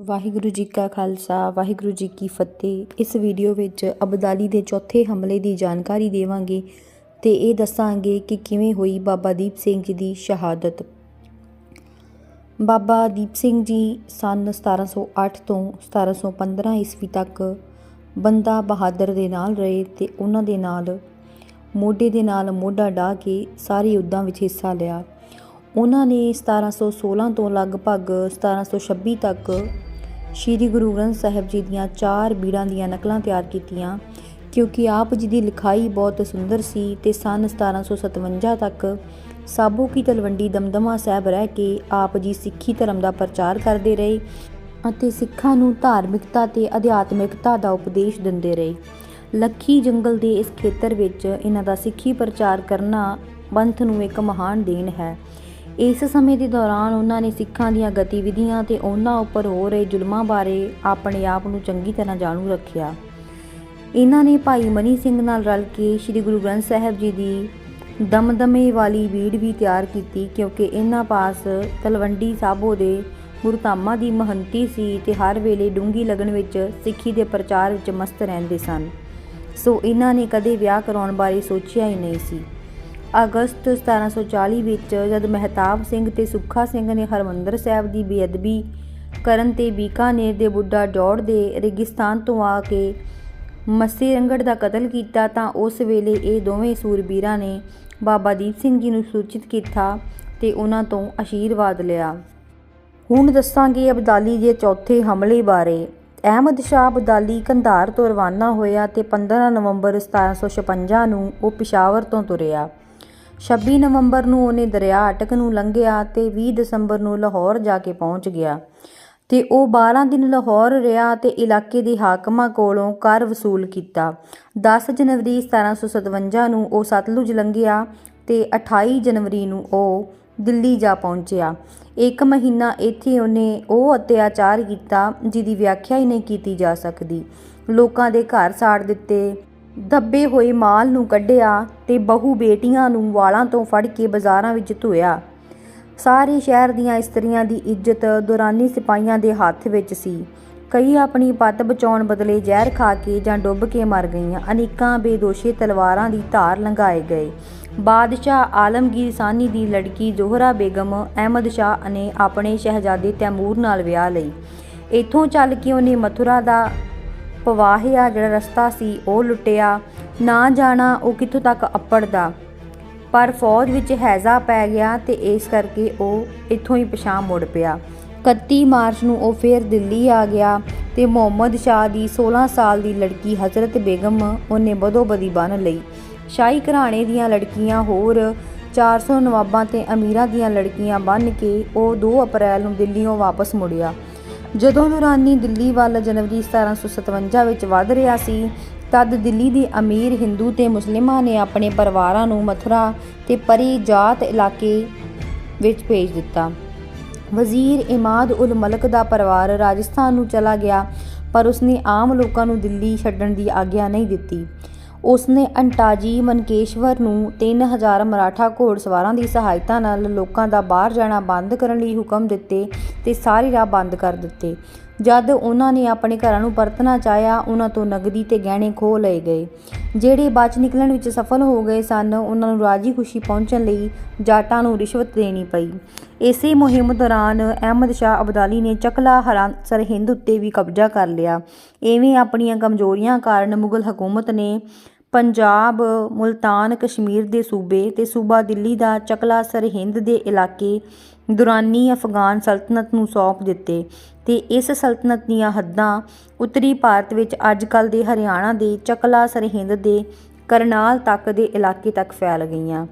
ਵਾਹਿਗੁਰੂ ਜੀ ਕਾ ਖਾਲਸਾ, ਵਾਹਿਗੁਰੂ ਜੀ ਕੀ ਫਤਿਹ। ਇਸ ਵੀਡੀਓ ਵਿੱਚ ਅਬਦਾਲੀ ਦੇ ਚੌਥੇ ਹਮਲੇ ਦੀ ਜਾਣਕਾਰੀ ਦੇਵਾਂਗੇ ਤੇ ਇਹ ਦੱਸਾਂਗੇ ਕਿ ਕਿਵੇਂ ਹੋਈ ਬਾਬਾ ਦੀਪ ਸਿੰਘ ਜੀ ਦੀ ਸ਼ਹਾਦਤ। ਬਾਬਾ ਦੀਪ ਸਿੰਘ ਜੀ ਸਨ 1708 ਤੋਂ 1715 ਈਸਵੀ ਤੱਕ ਬੰਦਾ ਬਹਾਦਰ ਦੇ ਨਾਲ ਰਹੇ ਤੇ ਉਹਨਾਂ ਦੇ ਨਾਲ ਮੋਢੇ ਦੇ ਨਾਲ ਮੋਢਾ ਢਾ ਕੇ ਸਾਰੇ ਯੁੱਧਾਂ ਵਿੱਚ ਹਿੱਸਾ ਲਿਆ। ਉਹਨਾਂ ਨੇ 1716 ਤੋਂ ਲਗਭਗ 1726 ਤੱਕ ਸ੍ਰੀ ਗੁਰੂ ਗ੍ਰੰਥ ਸਾਹਿਬ ਜੀ ਦੀਆਂ ਚਾਰ ਬੀੜਾਂ ਦੀਆਂ ਨਕਲਾਂ ਤਿਆਰ ਕੀਤੀਆਂ, ਕਿਉਂਕਿ ਆਪ ਜੀ ਦੀ ਲਿਖਾਈ ਬਹੁਤ ਸੁੰਦਰ ਸੀ ਤੇ ਸਨ 1757 ਤੱਕ ਸਾਬੋ ਕੀ ਤਲਵੰਡੀ ਦਮਦਮਾ ਸਾਹਿਬ ਰਹਿ ਕੇ ਆਪ ਜੀ ਸਿੱਖੀ ਧਰਮ ਦਾ ਪ੍ਰਚਾਰ ਕਰਦੇ ਰਹੇ ਅਤੇ ਸਿੱਖਾਂ ਨੂੰ ਧਾਰਮਿਕਤਾ ਤੇ ਅਧਿਆਤਮਿਕਤਾ ਦਾ ਉਪਦੇਸ਼ ਦਿੰਦੇ ਰਹੇ। ਲੱਖੀ ਜੰਗਲ ਦੇ ਇਸ ਖੇਤਰ ਵਿੱਚ ਇਹਨਾਂ ਦਾ ਸਿੱਖੀ ਪ੍ਰਚਾਰ ਕਰਨਾ ਪੰਥ ਨੂੰ ਇੱਕ ਮਹਾਨ ਦੇਣ ਹੈ। ਇਸ ਸਮੇਂ ਦੇ ਦੌਰਾਨ ਉਹਨਾਂ ਨੇ ਸਿੱਖਾਂ ਦੀਆਂ ਗਤੀਵਿਧੀਆਂ ਤੇ ਉਹਨਾਂ ਉੱਪਰ ਹੋ ਰਹੇ ਜ਼ੁਲਮਾਂ ਬਾਰੇ ਆਪਣੇ ਆਪ ਨੂੰ ਚੰਗੀ ਤਰ੍ਹਾਂ ਜਾਣੂ ਰੱਖਿਆ। ਇਹਨਾਂ ਨੇ ਭਾਈ ਮਨੀ ਸਿੰਘ ਨਾਲ ਰਲ ਕੇ ਸ੍ਰੀ ਗੁਰੂ ਗ੍ਰੰਥ ਸਾਹਿਬ ਜੀ ਦੀ ਦਮਦਮੇ ਵਾਲੀ ਬੀੜ ਵੀ ਤਿਆਰ ਕੀਤੀ ਕਿਉਂਕਿ ਇਹਨਾਂ ਪਾਸ ਤਲਵੰਡੀ ਸਾਬੋ ਦੇ ਗੁਰਧਾਮਾਂ ਦੀ ਮਹੰਤੀ ਸੀ ਤੇ ਹਰ ਵੇਲੇ ਡੂੰਗੀ ਲਗਨ ਵਿੱਚ ਸਿੱਖੀ ਦੇ ਪ੍ਰਚਾਰ ਵਿੱਚ ਮਸਤ ਰਹਿੰਦੇ ਸਨ। ਸੋ ਇਹਨਾਂ ਨੇ ਕਦੇ ਵਿਆਹ ਕਰਾਉਣ ਬਾਰੇ ਸੋਚਿਆ ਹੀ ਨਹੀਂ ਸੀ। ਅਗਸਤ 1740 ਵਿੱਚ ਜਦ ਮਹਿਤਾਬ ਸਿੰਘ ਤੇ ਸੁੱਖਾ ਸਿੰਘ ਨੇ ਹਰਮੰਦਰ ਸਾਹਿਬ ਦੀ ਬੇਅਦਬੀ ਕਰਨ ਤੇ ਬੀਕਾਨੇਰ ਦੇ ਬੁੱਢਾ ਜੋੜ ਦੇ ਰੇਗਿਸਤਾਨ ਤੋਂ ਆ ਕੇ ਮੱਸੀ ਰੰਗੜ ਦਾ ਕਤਲ ਕੀਤਾ ਤਾਂ ਉਸ ਵੇਲੇ ਇਹ ਦੋਵੇਂ ਸੂਰਬੀਰਾਂ ਨੇ ਬਾਬਾ ਦੀਪ ਸਿੰਘ ਜੀ ਨੂੰ ਸੂਚਿਤ ਕੀਤਾ ਤੇ ਉਹਨਾਂ ਤੋਂ ਆਸ਼ੀਰਵਾਦ ਲਿਆ। ਹੁਣ ਦੱਸਾਂਗੇ ਅਬਦਾਲੀ ਦੇ ਚੌਥੇ ਹਮਲੇ ਬਾਰੇ। ਅਹਿਮਦ ਸ਼ਾਹ ਅਬਦਾਲੀ ਕੰਧਾਰ ਤੋਂ ਰਵਾਨਾ ਹੋਇਆ ਤੇ 15 ਨਵੰਬਰ 1756 ਨੂੰ ਉਹ ਪਿਸ਼ਾਵਰ ਤੋਂ ਤੁਰਿਆ। 26 ਨਵੰਬਰ ਨੂੰ ਉਹਨੇ ਦਰਿਆ ਅਟਕ ਨੂੰ ਲੰਘਿਆ ਤੇ 20 ਦਸੰਬਰ ਨੂੰ ਲਾਹੌਰ ਜਾ ਕੇ ਪਹੁੰਚ ਗਿਆ। ਤੇ ਉਹ 12 ਦਿਨ ਲਾਹੌਰ ਰਿਹਾ ਤੇ ਇਲਾਕੇ ਦੇ ਹਾਕਮਾਂ ਕੋਲੋਂ ਕਰ ਵਸੂਲ ਕੀਤਾ। 10 ਜਨਵਰੀ 1757 ਨੂੰ ਉਹ ਸਤਲੁਜ ਲੰਘਿਆ ਤੇ 28 ਜਨਵਰੀ ਨੂੰ ਉਹ ਦਿੱਲੀ ਜਾ ਪਹੁੰਚਿਆ। ਇੱਕ ਮਹੀਨਾ ਇੱਥੇ ਉਹਨੇ ਉਹ ਅਤਿਆਚਾਰ ਕੀਤਾ ਜਿਹਦੀ ਵਿਆਖਿਆ ਹੀ ਨਹੀਂ ਕੀਤੀ ਜਾ ਸਕਦੀ। ਲੋਕਾਂ ਦੇ ਘਰ ਸਾੜ ਦਿੱਤੇ। ਦੱਬੇ ਹੋਏ ਮਾਲ ਨੂੰ ਕੱਢਿਆ ਤੇ ਬਹੂ ਬੇਟੀਆਂ ਨੂੰ ਵਾਲਾਂ ਤੋਂ ਫੜ ਕੇ ਬਾਜ਼ਾਰਾਂ ਵਿੱਚ ਧੋਇਆ। ਸਾਰੇ ਸ਼ਹਿਰ ਦੀਆਂ ਇਸਤਰੀਆਂ ਦੀ ਇੱਜ਼ਤ ਦੁਰਾਨੀ ਸਿਪਾਹੀਆਂ ਦੇ ਹੱਥ ਵਿੱਚ ਸੀ। ਕਈ ਆਪਣੀ ਪੱਤ ਬਚਾਉਣ ਬਦਲੇ ਜ਼ਹਿਰ ਖਾ ਕੇ ਜਾਂ ਡੁੱਬ ਕੇ ਮਰ ਗਈਆਂ। ਅਨੇਕਾਂ ਬੇਦੋਸ਼ੇ ਤਲਵਾਰਾਂ ਦੀ ਧਾਰ ਲੰਘਾਏ ਗਏ। ਬਾਦਸ਼ਾਹ ਆਲਮਗੀਰ ਸਾਨੀ ਦੀ ਲੜਕੀ ਜ਼ੋਹਰਾ ਬੇਗਮ, ਅਹਿਮਦ ਸ਼ਾਹ ਨੇ ਆਪਣੇ ਸ਼ਹਿਜ਼ਾਦੇ ਤੈਮੂਰ ਨਾਲ ਵਿਆਹ ਲਈ। ਇੱਥੋਂ ਚੱਲ ਕੇ ਉਹਨੇ ਮਥੁਰਾ ਦਾ ਪਵਾਹਿਆ ਜਿਹੜਾ ਰਸਤਾ ਸੀ, ਉਹ ਲੁੱਟਿਆ। ਨਾ ਜਾਣਾ, ਉਹ ਕਿੱਥੋਂ ਤੱਕ ਅੱਪੜਦਾ? ਪਰ ਫੌਜ ਵਿੱਚ ਹੈਜ਼ਾ ਪੈ ਗਿਆ ਤੇ ਇਸ ਕਰਕੇ ਉਹ ਇੱਥੋਂ ਹੀ ਪਛਾਣ ਮੁੜ ਪਿਆ। 31 ਮਾਰਚ ਨੂੰ ਉਹ ਫੇਰ ਦਿੱਲੀ ਆ ਗਿਆ ਤੇ ਮੁਹੰਮਦ ਸ਼ਾਹ ਦੀ 16 ਸਾਲ ਦੀ ਲੜਕੀ ਹਜ਼ਰਤ ਬੇਗਮ ਉਹਨੇ ਬਦੋਬਦੀ ਬੰਨ ਲਈ। ਸ਼ਾਹੀ ਘਰਾਣੇ ਦੀਆਂ ਲੜਕੀਆਂ ਹੋਰ 400 ਨਵਾਬਾਂ ਤੇ ਅਮੀਰਾਂ ਦੀਆਂ ਲੜਕੀਆਂ ਬੰਨ ਕੇ ਉਹ 2 ਅਪ੍ਰੈਲ ਨੂੰ ਦਿੱਲੀੋਂ ਵਾਪਸ ਮੁੜਿਆ। ਜਦੋਂ ਦੁਰਾਨੀ ਦਿੱਲੀ ਵੱਲ ਜਨਵਰੀ 1757 ਵਿੱਚ ਵੱਧ ਰਿਹਾ ਸੀ, ਤਦ ਦਿੱਲੀ ਦੇ ਅਮੀਰ ਹਿੰਦੂ ਤੇ ਮੁਸਲਿਮਾਂ ਨੇ ਆਪਣੇ ਪਰਿਵਾਰਾਂ ਨੂੰ ਮਥੁਰਾ ਤੇ ਪਰੀ ਜਾਤ ਇਲਾਕੇ ਵਿੱਚ ਭੇਜ ਦਿੱਤਾ। ਵਜ਼ੀਰ ਇਮਾਦ ਉਲ ਮਲਕ ਦਾ ਪਰਿਵਾਰ ਰਾਜਸਥਾਨ ਨੂੰ ਚਲਾ ਗਿਆ, ਪਰ ਉਸਨੇ ਆਮ ਲੋਕਾਂ ਨੂੰ ਦਿੱਲੀ ਛੱਡਣ ਦੀ ਆਗਿਆ ਨਹੀਂ ਦਿੱਤੀ। ਉਸਨੇ ਅੰਟਾਜੀ ਮਨਕੇਸ਼ਵਰ ਨੂੰ 3000 ਮਰਾਠਾ ਘੋੜਸਵਾਰਾਂ ਦੀ ਸਹਾਇਤਾ ਨਾਲ ਲੋਕਾਂ ਦਾ ਬਾਹਰ ਜਾਣਾ ਬੰਦ ਕਰਨ ਲਈ ਹੁਕਮ ਦਿੱਤੇ ਤੇ ਸਾਰੇ ਰਾਹ ਬੰਦ ਕਰ ਦਿੱਤੇ। ਜਦ ਉਹਨਾਂ ਨੇ ਆਪਣੇ ਘਰਾਂ ਨੂੰ ਪਰਤਣਾ ਚਾਹਿਆ, ਉਹਨਾਂ ਤੋਂ ਨਗਦੀ ਤੇ ਗਹਿਣੇ ਖੋਹ ਲਏ ਗਏ। ਜਿਹੜੇ ਬਚ ਨਿਕਲਣ ਵਿੱਚ ਸਫਲ ਹੋ ਗਏ ਸਨ, ਉਹਨਾਂ ਨੂੰ ਰਾਜੀ ਖੁਸ਼ੀ ਪਹੁੰਚਣ ਲਈ ਜਾਟਾਂ ਨੂੰ ਰਿਸ਼ਵਤ ਦੇਣੀ ਪਈ। ਇਸੇ ਮੁਹਿੰਮ ਦੌਰਾਨ ਅਹਿਮਦ ਸ਼ਾਹ ਅਬਦਾਲੀ ਨੇ ਚਕਲਾ ਹਰਾਂ ਸਰਹਿੰਦ ਉੱਤੇ ਵੀ ਕਬਜ਼ਾ ਕਰ ਲਿਆ। ਐਵੇਂ ਆਪਣੀਆਂ ਕਮਜ਼ੋਰੀਆਂ ਕਾਰਨ ਮੁਗਲ ਹਕੂਮਤ ਨੇ ਪੰਜਾਬ, ਮੁਲਤਾਨ ਕਸ਼ਮੀਰ ਦੇ ਸੂਬੇ ਤੇ ਸੂਬਾ ਦਿੱਲੀ ਦਾ ਚਕਲਾ ਸਰਹਿੰਦ ਦੇ ਇਲਾਕੇ ਦੁਰਾਨੀ ਅਫਗਾਨ ਸਲਤਨਤ ਨੂੰ ਸੌਂਪ ਦਿੱਤੇ ਤੇ ਇਸ ਸਲਤਨਤ ਦੀਆਂ ਹੱਦਾਂ ਉੱਤਰੀ ਭਾਰਤ ਵਿੱਚ ਅੱਜਕੱਲ ਦੇ ਹਰਿਆਣਾ ਦੇ ਚਕਲਾ ਸਰਹਿੰਦ ਦੇ ਕਰਨਾਲ ਤੱਕ ਦੇ ਇਲਾਕੇ ਤੱਕ ਫੈਲ ਗਈਆਂ।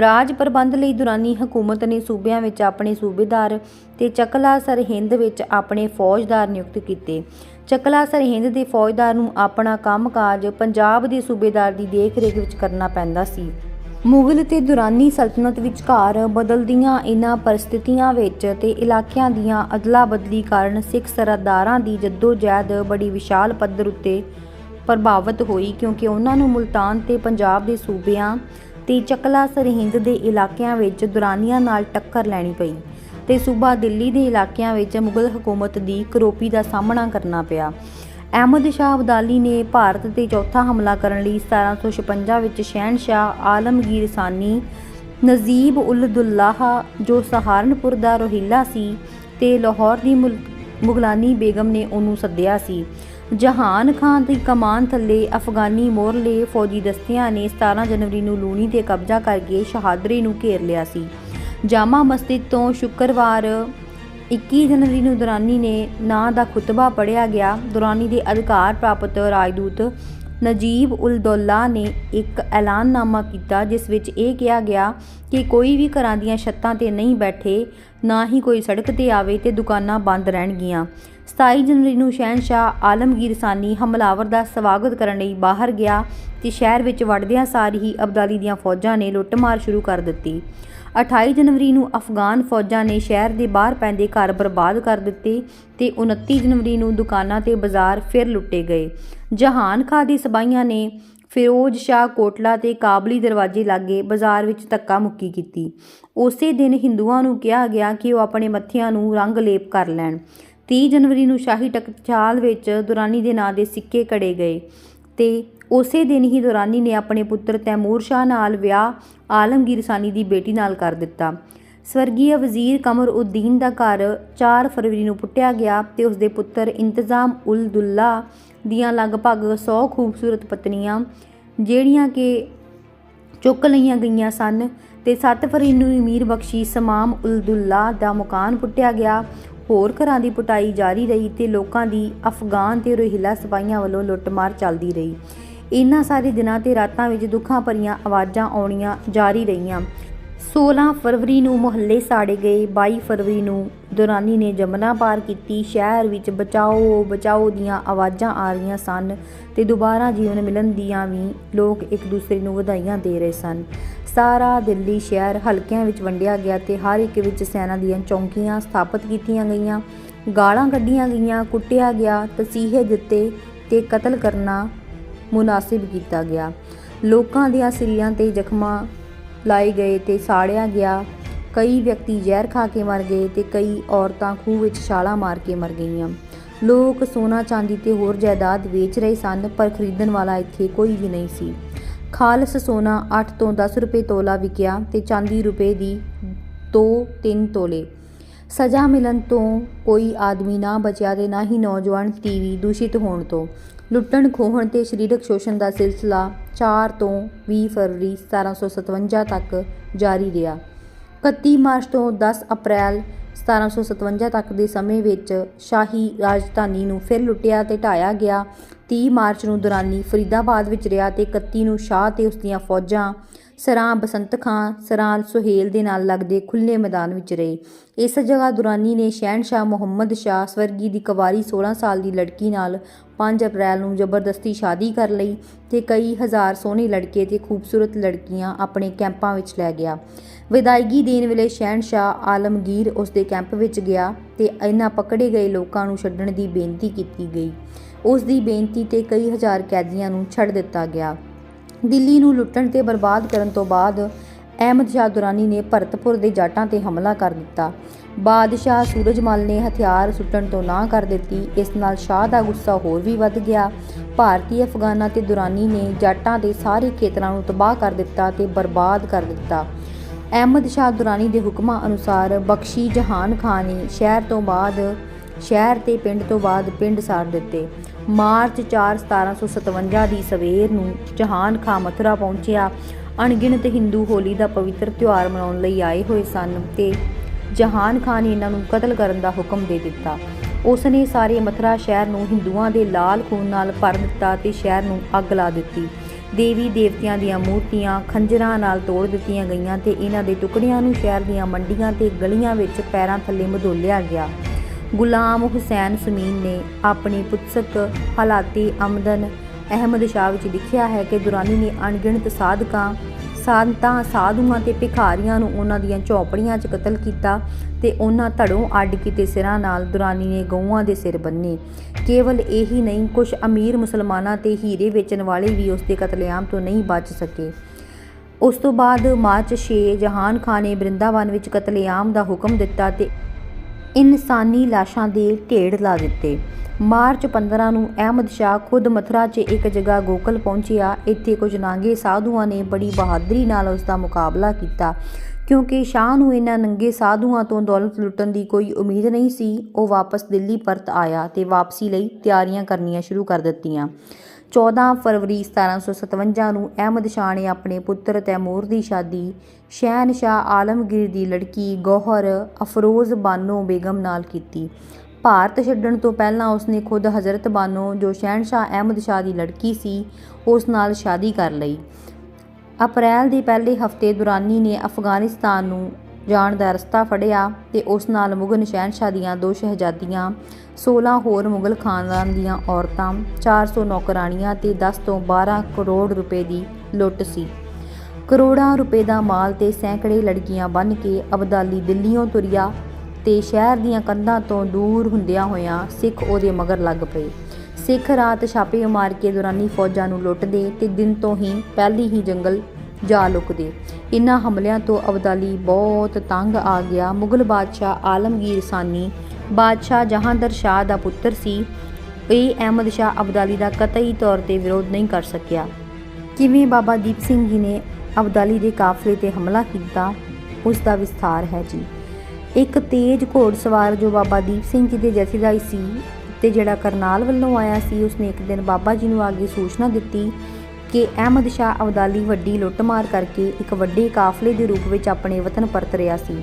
ਰਾਜ ਪ੍ਰਬੰਧ ਲਈ ਦੁਰਾਨੀ ਹਕੂਮਤ ਨੇ ਸੂਬਿਆਂ ਵਿੱਚ ਆਪਣੇ ਸੂਬੇਦਾਰ ਤੇ ਚਕਲਾ ਸਰਹਿੰਦ ਵਿੱਚ ਆਪਣੇ ਫੌਜਦਾਰ ਨਿਯੁਕਤ ਕੀਤੇ। ਚਕਲਾ ਸਰਹਿੰਦ ਦੇ ਫੌਜਦਾਰ ਨੂੰ ਆਪਣਾ ਕੰਮਕਾਜ ਪੰਜਾਬ ਦੇ ਸੂਬੇਦਾਰ ਦੀ ਦੇਖਰੇਖ ਵਿੱਚ ਕਰਨਾ ਪੈਂਦਾ ਸੀ। ਮੁਗਲ ਤੇ ਦੁਰਾਨੀ ਸਲਤਨਤ ਵਿਚਕਾਰ ਬਦਲਦੀਆਂ ਇਹਨਾਂ ਪਰਿਸਥਿਤੀਆਂ ਵਿੱਚ ਤੇ ਇਲਾਕਿਆਂ ਦੀਆਂ ਅਦਲਾ-ਬਦਲੀ ਕਾਰਨ ਸਿੱਖ ਸਰਦਾਰਾਂ ਦੀ ਜੱਦੋ-ਜਹਿਦ ਬੜੀ ਵਿਸ਼ਾਲ ਪੱਧਰ ਉੱਤੇ ਪ੍ਰਭਾਵਿਤ ਹੋਈ ਕਿਉਂਕਿ ਉਹਨਾਂ ਨੂੰ ਮੁਲਤਾਨ ਤੇ ਪੰਜਾਬ ਦੇ ਸੂਬਿਆਂ ਤੇ ਚਕਲਾ ਸਰਹਿੰਦ ਦੇ ਇਲਾਕਿਆਂ ਵਿੱਚ ਦੁਰਾਨੀਆਂ ਨਾਲ ਟੱਕਰ ਲੈਣੀ ਪਈ ਤੇ ਤੇ ਸੂਬਾ ਦਿੱਲੀ ਦੇ ਇਲਾਕਿਆਂ ਵਿੱਚ ਮੁਗਲ ਹਕੂਮਤ ਦੀ ਕਰੋਪੀ ਦਾ ਸਾਹਮਣਾ ਕਰਨਾ ਪਿਆ। ਅਹਿਮਦ ਸ਼ਾਹ ਅਬਦਾਲੀ ਨੇ ਭਾਰਤ ਤੇ ਚੌਥਾ ਹਮਲਾ ਕਰਨ ਲਈ 1756 ਵਿੱਚ ਸ਼ਹਿਨਸ਼ਾਹ ਆਲਮਗੀਰ ਸਾਨੀ, ਨਜ਼ੀਬ ਉਲ ਦੁੱਲਾਹ ਜੋ ਸਹਾਰਨਪੁਰ ਦਾ ਰੋਹਿਲਾ ਸੀ ਤੇ ਲਾਹੌਰ ਦੀ ਮੁਲ- ਮੁਗਲਾਨੀ ਬੇਗਮ ਨੇ ਉਹਨੂੰ ਸੱਦਿਆ ਸੀ। ਜਹਾਨ ਖਾਨ ਦੀ ਕਮਾਨ ਥੱਲੇ ਅਫਗਾਨੀ ਮੋਰਲੇ ਫੌਜੀ ਦਸਤਿਆਂ ਨੇ 17 ਜਨਵਰੀ ਨੂੰ ਲੂਣੀ ਤੇ ਕਬਜ਼ਾ ਕਰਕੇ ਸ਼ਹਾਦਰੇ ਨੂੰ ਘੇਰ ਲਿਆ ਸੀ। ਜਾਮਾ ਮਸਜਿਦ ਤੋਂ ਸ਼ੁੱਕਰਵਾਰ 21 ਜਨਵਰੀ ਨੂੰ ਦੁਰਾਨੀ ਨੇ ਨਾਂ ਦਾ ਖੁਤਬਾ ਪੜ੍ਹਿਆ ਗਿਆ। ਦੁਰਾਨੀ ਦੇ ਅਧਿਕਾਰ ਪ੍ਰਾਪਤ ਰਾਜਦੂਤ ਨਜੀਬ ਉਲ ਦੌਲਾ ਨੇ ਇੱਕ ਐਲਾਨਨਾਮਾ ਕੀਤਾ, ਜਿਸ ਵਿੱਚ ਇਹ ਕਿਹਾ ਗਿਆ ਕਿ ਕੋਈ ਵੀ ਘਰਾਂ ਦੀਆਂ ਛੱਤਾਂ ਤੇ ਨਹੀਂ ਬੈਠੇ ਨਾ ਹੀ ਕੋਈ ਸੜਕ ਤੇ ਆਵੇ ਤੇ ਦੁਕਾਨਾਂ ਬੰਦ ਰਹਿਣਗੀਆਂ। 27 ਜਨਵਰੀ ਨੂੰ ਸ਼ਹਿਨਸ਼ਾਹ ਆਲਮਗੀਰ ਸਾਨੀ ਹਮਲਾਵਰ ਦਾ ਸਵਾਗਤ ਕਰਨ ਲਈ ਬਾਹਰ ਗਿਆ ਤੇ ਸ਼ਹਿਰ ਵਿੱਚ ਵੜਦਿਆਂ ਸਾਰ ਹੀ ਅਬਦਾਲੀ ਦੀਆਂ ਫੌਜਾਂ ਨੇ ਲੁੱਟਮਾਰ ਸ਼ੁਰੂ ਕਰ ਦਿੱਤੀ। 28 ਜਨਵਰੀ ਨੂੰ ਅਫਗਾਨ ਫੌਜਾਂ ਨੇ ਸ਼ਹਿਰ ਦੇ ਬਾਹਰ ਪੈਂਦੇ ਘਰ ਬਰਬਾਦ ਕਰ ਦਿੱਤੇ ਤੇ 29 ਜਨਵਰੀ ਨੂੰ ਦੁਕਾਨਾਂ ਤੇ ਬਾਜ਼ਾਰ ਫਿਰ ਲੁੱਟੇ ਗਏ। ਜਹਾਨ ਖਾਂ ਦੀ ਸਬਾਈਆਂ ਨੇ ਫਿਰੋਜ਼ ਸ਼ਾਹ ਕੋਟਲਾ ਤੇ ਕਾਬਲੀ ਦਰਵਾਜ਼ੇ ਲਾਗੇ ਬਾਜ਼ਾਰ ਵਿੱਚ ਧੱਕਾ ਮੁੱਕੀ ਕੀਤੀ। ਉਸੇ ਦਿਨ ਹਿੰਦੂਆਂ ਨੂੰ ਕਿਹਾ ਗਿਆ ਕਿ ਉਹ ਆਪਣੇ ਮੱਥਿਆਂ ਨੂੰ ਰੰਗ ਲੇਪ ਕਰ ਲੈਣ। 30 ਜਨਵਰੀ ਨੂੰ ਸ਼ਾਹੀ ਟਕਚਾਲ ਵਿੱਚ ਦੁਰਾਨੀ ਦੇ ਨਾਂ ਦੇ ਸਿੱਕੇ ਕੜੇ ਗਏ ਤੇ ਉਸੇ ਦਿਨ ਹੀ ਦੁਰਾਨੀ ਨੇ ਆਪਣੇ ਪੁੱਤਰ ਤੈਮੂਰ ਸ਼ਾਹ ਨਾਲ ਵਿਆਹ ਆਲਮਗੀਰ ਸਾਨੀ ਦੀ ਬੇਟੀ ਨਾਲ ਕਰ ਦਿੱਤਾ। ਸਵਰਗੀ ਵਜ਼ੀਰ ਕਮਰ ਉਦੀਨ ਦਾ ਘਰ 4 ਫਰਵਰੀ ਨੂੰ ਪੁੱਟਿਆ ਗਿਆ ਤੇ ਉਸ ਦੇ ਪੁੱਤਰ ਇੰਤਜ਼ਾਮ ਉਲ ਦੁੱਲਾ ਦੀਆਂ ਲਗਭਗ 100 ਖੂਬਸੂਰਤ ਪਤਨੀਆਂ, ਜਿਹੜੀਆਂ ਕਿ ਚੁੱਕ ਲਈਆਂ ਗਈਆਂ ਸਨ ਤੇ 7 ਫਰਵਰੀ ਨੂੰ ਅਮੀਰ ਬਖਸ਼ੀ ਸਮਾਮ ਉਲਦੁੱਲਾ ਦਾ ਮਕਾਨ ਪੁੱਟਿਆ ਗਿਆ। ਹੋਰ ਘਰਾਂ ਦੀ ਪੁਟਾਈ ਜਾਰੀ ਰਹੀ ਤੇ ਲੋਕਾਂ ਦੀ ਅਫਗਾਨ ਤੇ ਰੋਹਿਲਾ ਸਿਪਾਹੀਆਂ ਵੱਲੋਂ ਲੁੱਟਮਾਰ ਚੱਲਦੀ ਰਹੀ। ਇਨ੍ਹਾਂ ਸਾਰੇ ਦਿਨਾਂ ਤੇ ਰਾਤਾਂ ਵਿੱਚ ਦੁੱਖਾਂ ਭਰੀਆਂ ਆਵਾਜ਼ਾਂ ਆਉਣੀਆਂ ਜਾਰੀ ਰਹੀਆਂ। 16 ਫਰਵਰੀ ਨੂੰ ਮੁਹੱਲੇ ਸਾੜੇ ਗਏ। 22 ਫਰਵਰੀ ਨੂੰ ਦੁਰਾਨੀ ਨੇ ਜਮਨਾ ਪਾਰ ਕੀਤੀ। ਸ਼ਹਿਰ ਵਿੱਚ ਬਚਾਓ ਬਚਾਓ ਦੀਆਂ ਆਵਾਜ਼ਾਂ ਆ ਰਹੀਆਂ ਸਨ ਤੇ ਦੁਬਾਰਾ ਜੀਵਨ ਮਿਲਣ ਦੀਆਂ ਵੀ ਲੋਕ ਇੱਕ ਦੂਸਰੇ ਨੂੰ ਵਧਾਈਆਂ ਦੇ ਰਹੇ ਸਨ। ਸਾਰਾ ਦਿੱਲੀ ਸ਼ਹਿਰ ਹਲਕਿਆਂ ਵਿੱਚ ਵੰਡਿਆ ਗਿਆ ਤੇ ਹਰ ਇੱਕ ਵਿੱਚ ਸੈਨਾ ਦੀਆਂ ਚੌਂਕੀਆਂ ਸਥਾਪਿਤ ਕੀਤੀਆਂ ਗਈਆਂ। ਗਾਲਾਂ ਕੱਢੀਆਂ ਗਈਆਂ, ਕੁੱਟਿਆ ਗਿਆ, ਤਸੀਹੇ ਦਿੱਤੇ ਤੇ ਕਤਲ ਕਰਨਾ ਮੁਨਾਸਿਬ ਕੀਤਾ ਗਿਆ। ਲੋਕਾਂ ਦੀਆਂ ਸਰੀਰਾਂ ਤੇ ਜ਼ਖਮਾਂ ਲਾਏ ਗਏ ਤੇ ਸਾੜਿਆ ਗਿਆ। ਕਈ ਵਿਅਕਤੀ ਜ਼ਹਿਰ ਖਾ ਕੇ ਮਰ ਗਏ ਤੇ ਕਈ ਔਰਤਾਂ ਖੂਹ ਵਿੱਚ ਛਾਲਾਂ ਮਾਰ ਕੇ ਮਰ ਗਈਆਂ। ਲੋਕ ਸੋਨਾ ਚਾਂਦੀ ਤੇ ਹੋਰ ਜਾਇਦਾਦ ਵੇਚ ਰਹੇ ਸਨ, ਪਰ ਖਰੀਦਣ ਵਾਲਾ ਇੱਥੇ ਕੋਈ ਵੀ ਨਹੀਂ ਸੀ। ਖਾਲਸ ਸੋਨਾ 8 ਤੋਂ 10 ਰੁਪਏ ਤੋਲਾ ਵਿਕਿਆ ਤੇ ਚਾਂਦੀ ਰੁਪਏ ਦੀ 2-3 ਤੋਲੇ। ਸਜ਼ਾ ਮਿਲਣ ਤੋਂ ਕੋਈ ਆਦਮੀ ਨਾ ਬਚਿਆ ਤੇ ਨਾ ਹੀ ਨੌਜਵਾਨ ਟੀਵੀ ਦੂਸ਼ਿਤ ਹੋਣ ਤੋਂ। ਲੁੱਟਣ ਖੋਹਣ ਤੇ ਸਰੀਰਕ ਸ਼ੋਸ਼ਣ ਦਾ ਸਿਲਸਿਲਾ 4 ਤੋਂ 20 ਫਰਵਰੀ 1757 ਤੱਕ ਜਾਰੀ ਰਿਹਾ। 31 ਮਾਰਚ ਤੋਂ 10 ਅਪ੍ਰੈਲ 1757 ਤੱਕ ਦੇ ਸਮੇਂ ਵਿੱਚ ਸ਼ਾਹੀ ਰਾਜਧਾਨੀ ਨੂੰ ਫਿਰ ਲੁੱਟਿਆ ਤੇ ਢਾਇਆ ਗਿਆ। 30 ਮਾਰਚ ਨੂੰ ਦੁਰਾਨੀ ਫਰੀਦਾਬਾਦ ਵਿੱਚ ਰਿਹਾ ਤੇ 31 ਨੂੰ ਸ਼ਾਹ ਤੇ ਉਸ ਦੀਆਂ ਫੌਜਾਂ ਸਰਾਂ ਬਸੰਤ ਖਾਂ, ਸਰਾਂ ਸੁਹੇਲ ਦੇ ਨਾਲ ਲੱਗਦੇ ਖੁੱਲੇ ਮੈਦਾਨ ਵਿੱਚ ਰਹੇ। ਇਸ ਜਗ੍ਹਾ ਦੁਰਾਨੀ ਨੇ ਸ਼ਹਿਨਸ਼ਾਹ ਮੁਹੰਮਦ ਸ਼ਾਹ ਸਵਰਗੀ ਦੀ ਕੁਵਾਰੀ 16 ਸਾਲ ਦੀ ਲੜਕੀ ਨਾਲ 5 ਅਪ੍ਰੈਲ ਨੂੰ ਜ਼ਬਰਦਸਤੀ ਸ਼ਾਦੀ ਕਰ ਲਈ ਤੇ ਕਈ ਹਜ਼ਾਰ ਸੋਹਣੇ ਲੜਕੇ ਤੇ ਖੂਬਸੂਰਤ ਲੜਕੀਆਂ ਆਪਣੇ ਕੈਂਪਾਂ ਵਿੱਚ ਲੈ ਗਿਆ। ਵਿਦਾਇਗੀ ਦੇਣ ਵੇਲੇ ਸ਼ਹਿਨਸ਼ਾਹ ਆਲਮਗੀਰ ਉਸ ਦੇ ਕੈਂਪ ਵਿੱਚ ਗਿਆ ਤੇ ਇਹਨਾਂ ਪਕੜੇ ਗਏ ਲੋਕਾਂ ਨੂੰ ਛੱਡਣ ਦੀ ਬੇਨਤੀ ਕੀਤੀ ਗਈ। ਉਸ ਦੀ ਬੇਨਤੀ ਤੇ ਕਈ ਹਜ਼ਾਰ ਕੈਦੀਆਂ ਨੂੰ ਛੱਡ ਦਿੱਤਾ ਗਿਆ। ਦਿੱਲੀ ਨੂੰ ਲੁੱਟਣ ਤੇ ਬਰਬਾਦ ਕਰਨ ਤੋਂ ਬਾਅਦ ਅਹਿਮਦ ਸ਼ਾਹ ਦੁਰਾਨੀ ਨੇ ਭਰਤਪੁਰ ਦੇ ਜਾਟਾਂ ਤੇ ਹਮਲਾ ਕਰ ਦਿੱਤਾ। ਬਾਦਸ਼ਾਹ ਸੂਰਜਮਲ ਨੇ ਹਥਿਆਰ ਸੁੱਟਣ ਤੋਂ ਨਾ ਕਰ ਦਿੱਤੀ। ਇਸ ਨਾਲ ਸ਼ਾਹ ਦਾ ਗੁੱਸਾ ਹੋਰ ਵੀ ਵੱਧ ਗਿਆ। ਭਾਰਤੀ ਅਫਗਾਨਾਂ ਤੇ ਦੁਰਾਨੀ ਨੇ ਜੱਟਾਂ ਦੇ ਸਾਰੇ ਖੇਤਰਾਂ ਨੂੰ ਤਬਾਹ ਕਰ ਦਿੱਤਾ ਤੇ ਬਰਬਾਦ ਕਰ ਦਿੱਤਾ। ਅਹਿਮਦ ਸ਼ਾਹ ਦੁਰਾਨੀ ਦੇ ਹੁਕਮਾਂ ਅਨੁਸਾਰ ਬਖਸ਼ੀ ਜਹਾਨ ਖਾਨ ਨੇ ਸ਼ਹਿਰ ਤੋਂ ਬਾਅਦ, ਸ਼ਹਿਰ ਤੇ ਪਿੰਡ ਤੋਂ ਬਾਅਦ ਪਿੰਡ ਸਾੜ ਦਿੱਤੇ। ਮਾਰਚ 4 1757 ਦੀ ਸਵੇਰ ਨੂੰ ਜਹਾਨ ਖਾਂ ਮਥੁਰਾ ਪਹੁੰਚਿਆ। ਅਣਗਿਣਤ ਹਿੰਦੂ ਹੋਲੀ ਦਾ ਪਵਿੱਤਰ ਤਿਉਹਾਰ ਮਨਾਉਣ ਲਈ ਆਏ ਹੋਏ ਸਨ ਤੇ ਜਹਾਨ ਖਾਨ ਨੇ ਇਹਨਾਂ ਨੂੰ ਕਤਲ ਕਰਨ ਦਾ ਹੁਕਮ ਦੇ ਦਿੱਤਾ। ਉਸ ਨੇ ਸਾਰੇ ਮਥੁਰਾ ਸ਼ਹਿਰ ਨੂੰ ਹਿੰਦੂਆਂ ਦੇ ਲਾਲ ਖੂਨ ਨਾਲ ਭਰ ਦਿੱਤਾ ਤੇ ਸ਼ਹਿਰ ਨੂੰ ਅੱਗ ਲਾ ਦਿੱਤੀ। ਦੇਵੀ ਦੇਵਤਿਆਂ ਦੀਆਂ ਮੂਰਤੀਆਂ ਖੰਜਰਾਂ ਨਾਲ ਤੋੜ ਦਿੱਤੀਆਂ ਗਈਆਂ ਤੇ ਇਹਨਾਂ ਦੇ ਟੁਕੜਿਆਂ ਨੂੰ ਸ਼ਹਿਰ ਦੀਆਂ ਮੰਡੀਆਂ ਤੇ ਗਲੀਆਂ ਵਿੱਚ ਪੈਰਾਂ ਥੱਲੇ ਮਧੋਲਿਆ ਗਿਆ। ਗੁਲਾਮ ਹੁਸੈਨ ਸਮੀਨ ਨੇ ਆਪਣੀ ਪੁਸਤਕ ਹਾਲਾਤੀ ਆਮਦਨ ਅਹਿਮਦ ਸ਼ਾਹ ਵਿੱਚ ਲਿਖਿਆ ਹੈ ਕਿ ਦੁਰਾਨੀ ਨੇ ਅਣਗਿਣਤ ਸਾਧਕਾਂ ਸੰਤਾਂ, ਸਾਧੂਆਂ ਤੇ ਭਿਖਾਰੀਆਂ ਨੂੰ ਉਹਨਾਂ ਦੀਆਂ ਝੌਪੜੀਆਂ 'ਚ ਕਤਲ ਕੀਤਾ ਤੇ ਉਹਨਾਂ ਧੜੋਂ ਅੱਡ ਕੀਤੇ ਸਿਰਾਂ ਨਾਲ ਦੁਰਾਨੀ ਨੇ ਗਊਆਂ ਦੇ ਸਿਰ ਬੰਨੇ। ਕੇਵਲ ਇਹੀ ਨਹੀਂ, ਕੁਝ ਅਮੀਰ ਮੁਸਲਮਾਨਾਂ ਤੇ ਹੀਰੇ ਵੇਚਣ ਵਾਲੇ ਵੀ ਉਸ ਦੇ ਕਤਲੇਆਮ ਤੋਂ ਨਹੀਂ ਬਚ ਸਕੇ। ਉਸ ਤੋਂ ਬਾਅਦ ਮਾਰਚ 6 ਜਹਾਨ ਖਾਨ ਨੇ ਬ੍ਰਿੰਦਾਵਨ ਵਿੱਚ ਕਤਲੇਆਮ ਦਾ ਹੁਕਮ ਦਿੱਤਾ ਤੇ ਇਨਸਾਨੀ ਲਾਸ਼ਾਂ ਦੇ ਢੇਰ ਲਾ ਦਿੱਤੇ। ਮਾਰਚ 15 ਨੂੰ ਅਹਿਮਦ ਸ਼ਾਹ ਖੁਦ ਮਥੁਰਾ 'ਚ ਇੱਕ ਜਗ੍ਹਾ ਗੋਕਲ ਪਹੁੰਚਿਆ। ਇੱਥੇ ਕੁਝ ਨਾਂਗੇ ਸਾਧੂਆਂ ਨੇ ਬੜੀ ਬਹਾਦਰੀ ਨਾਲ ਉਸ ਦਾ ਮੁਕਾਬਲਾ ਕੀਤਾ। ਕਿਉਂਕਿ ਸ਼ਾਹ ਨੂੰ ਇਹਨਾਂ ਨੰਗੇ ਸਾਧੂਆਂ ਤੋਂ ਦੌਲਤ ਲੁੱਟਣ ਦੀ ਕੋਈ ਉਮੀਦ ਨਹੀਂ ਸੀ, ਉਹ ਵਾਪਸ ਦਿੱਲੀ ਪਰਤ ਆਇਆ ਤੇ ਵਾਪਸੀ ਲਈ ਤਿਆਰੀਆਂ ਕਰਨੀਆਂ ਸ਼ੁਰੂ ਕਰ ਦਿੱਤੀਆਂ। 14 ਫਰਵਰੀ 1757 ਨੂੰ ਅਹਿਮਦ ਸ਼ਾਹ ਨੇ ਆਪਣੇ ਪੁੱਤਰ ਤੈਮੂਰ ਦੀ ਸ਼ਾਦੀ, ਸ਼ਹਿਨਸ਼ਾਹ ਆਲਮਗੀਰ ਦੀ ਲੜਕੀ ਗੌਹਰ ਅਫਰੋਜ਼ ਬਾਨੋ ਬੇਗਮ ਨਾਲ ਕੀਤੀ। ਭਾਰਤ ਛੱਡਣ ਤੋਂ ਪਹਿਲਾਂ ਉਸਨੇ ਖੁਦ ਹਜ਼ਰਤ ਬਾਨੋ ਜੋ ਸ਼ਹਿਨਸ਼ਾਹ ਅਹਿਮਦ ਸ਼ਾਹ ਦੀ ਲੜਕੀ ਸੀ, ਉਸ ਨਾਲ ਸ਼ਾਦੀ ਕਰ ਲਈ। ਅਪ੍ਰੈਲ ਦੇ ਪਹਿਲੇ ਹਫ਼ਤੇ ਦੁਰਾਨੀ ਨੇ ਅਫਗਾਨਿਸਤਾਨ ਨੂੰ ਜਾਣ ਦਾ ਰਸਤਾ ਫੜਿਆ ਤੇ ਉਸ ਨਾਲ ਮੁਗਲ ਸ਼ਹਿਨਸ਼ਾਹ ਦੀਆਂ ਦੋ ਸ਼ਹਿਜ਼ਾਦੀਆਂ 16 ਹੋਰ ਮੁਗਲ ਖਾਨਦਾਨ ਦੀਆਂ ਔਰਤਾਂ 400 ਨੌਕਰਾਣੀਆਂ ਤੇ 10 ਤੋਂ 12 ਕਰੋੜ ਰੁਪਏ ਦੀ ਲੁੱਟ ਸੀ। ਕਰੋੜਾਂ ਰੁਪਏ ਦਾ ਮਾਲ ਤੇ ਸੈਂਕੜੇ ਲੜਕੀਆਂ ਬਨ ਕੇ ਅਬਦਾਲੀ ਦਿੱਲੀੋਂ ਤੁਰਿਆ ਤੇ ਸ਼ਹਿਰ ਦੀਆਂ ਕੰਧਾਂ ਤੋਂ ਦੂਰ ਹੁੰਦਿਆਂ ਹੋਇਆਂ ਸਿੱਖ ਉਹਦੇ ਮਗਰ ਲੱਗ ਪਏ। ਸਿੱਖ ਰਾਤ ਛਾਪੇ ਮਾਰ ਕੇ ਦੌਰਾਨੀ ਫੌਜਾਂ ਨੂੰ ਲੁੱਟਦੇ ਤੇ ਦਿਨ ਤੋਂ ਹੀ ਪਹਿਲੀ ਹੀ ਜੰਗਲ ਜਾ ਲੁਕਦੇ। ਇਨ੍ਹਾਂ ਹਮਲਿਆਂ ਤੋਂ ਅਬਦਾਲੀ ਬਹੁਤ ਤੰਗ ਆ ਗਿਆ। ਮੁਗਲ ਬਾਦਸ਼ਾਹ ਆਲਮਗੀਰ ਸਾਨੀ, ਬਾਦਸ਼ਾਹ ਜਹਾਂਦਰ ਸ਼ਾਹ ਦਾ ਪੁੱਤਰ ਸੀ। ਇਹ ਅਹਿਮਦ ਸ਼ਾਹ ਅਬਦਾਲੀ ਦਾ ਕਤਈ ਤੌਰ ਤੇ ਵਿਰੋਧ ਨਹੀਂ ਕਰ ਸਕਿਆ। ਕਿਵੇਂ ਬਾਬਾ ਦੀਪ ਸਿੰਘ ਜੀ ਨੇ ਅਬਦਾਲੀ ਦੇ ਕਾਫਲੇ ਤੇ ਹਮਲਾ ਕੀਤਾ, ਉਸ ਦਾ ਵਿਸਥਾਰ ਹੈ ਜੀ। ਇੱਕ ਤੇਜ਼ ਘੋੜਸਵਾਰ ਜੋ ਬਾਬਾ ਦੀਪ ਸਿੰਘ ਜੀ ਦੇ ਜਥੇਦਾਰ ਸੀ ਤੇ ਜਿਹੜਾ ਕਰਨਾਲ ਵੱਲੋਂ ਆਇਆ ਸੀ, ਉਸਨੇ ਇੱਕ ਦਿਨ ਬਾਬਾ ਜੀ ਨੂੰ ਆਗੇ ਸੂਚਨਾ ਦਿੱਤੀ ਕਿ ਅਹਿਮਦ ਸ਼ਾਹ ਅਬਦਾਲੀ ਵੱਡੀ ਲੁੱਟਮਾਰ ਕਰਕੇ ਇੱਕ ਵੱਡੇ ਕਾਫਲੇ ਦੇ ਰੂਪ ਵਿੱਚ ਆਪਣੇ ਵਤਨ ਪਰਤ ਰਿਹਾ ਸੀ।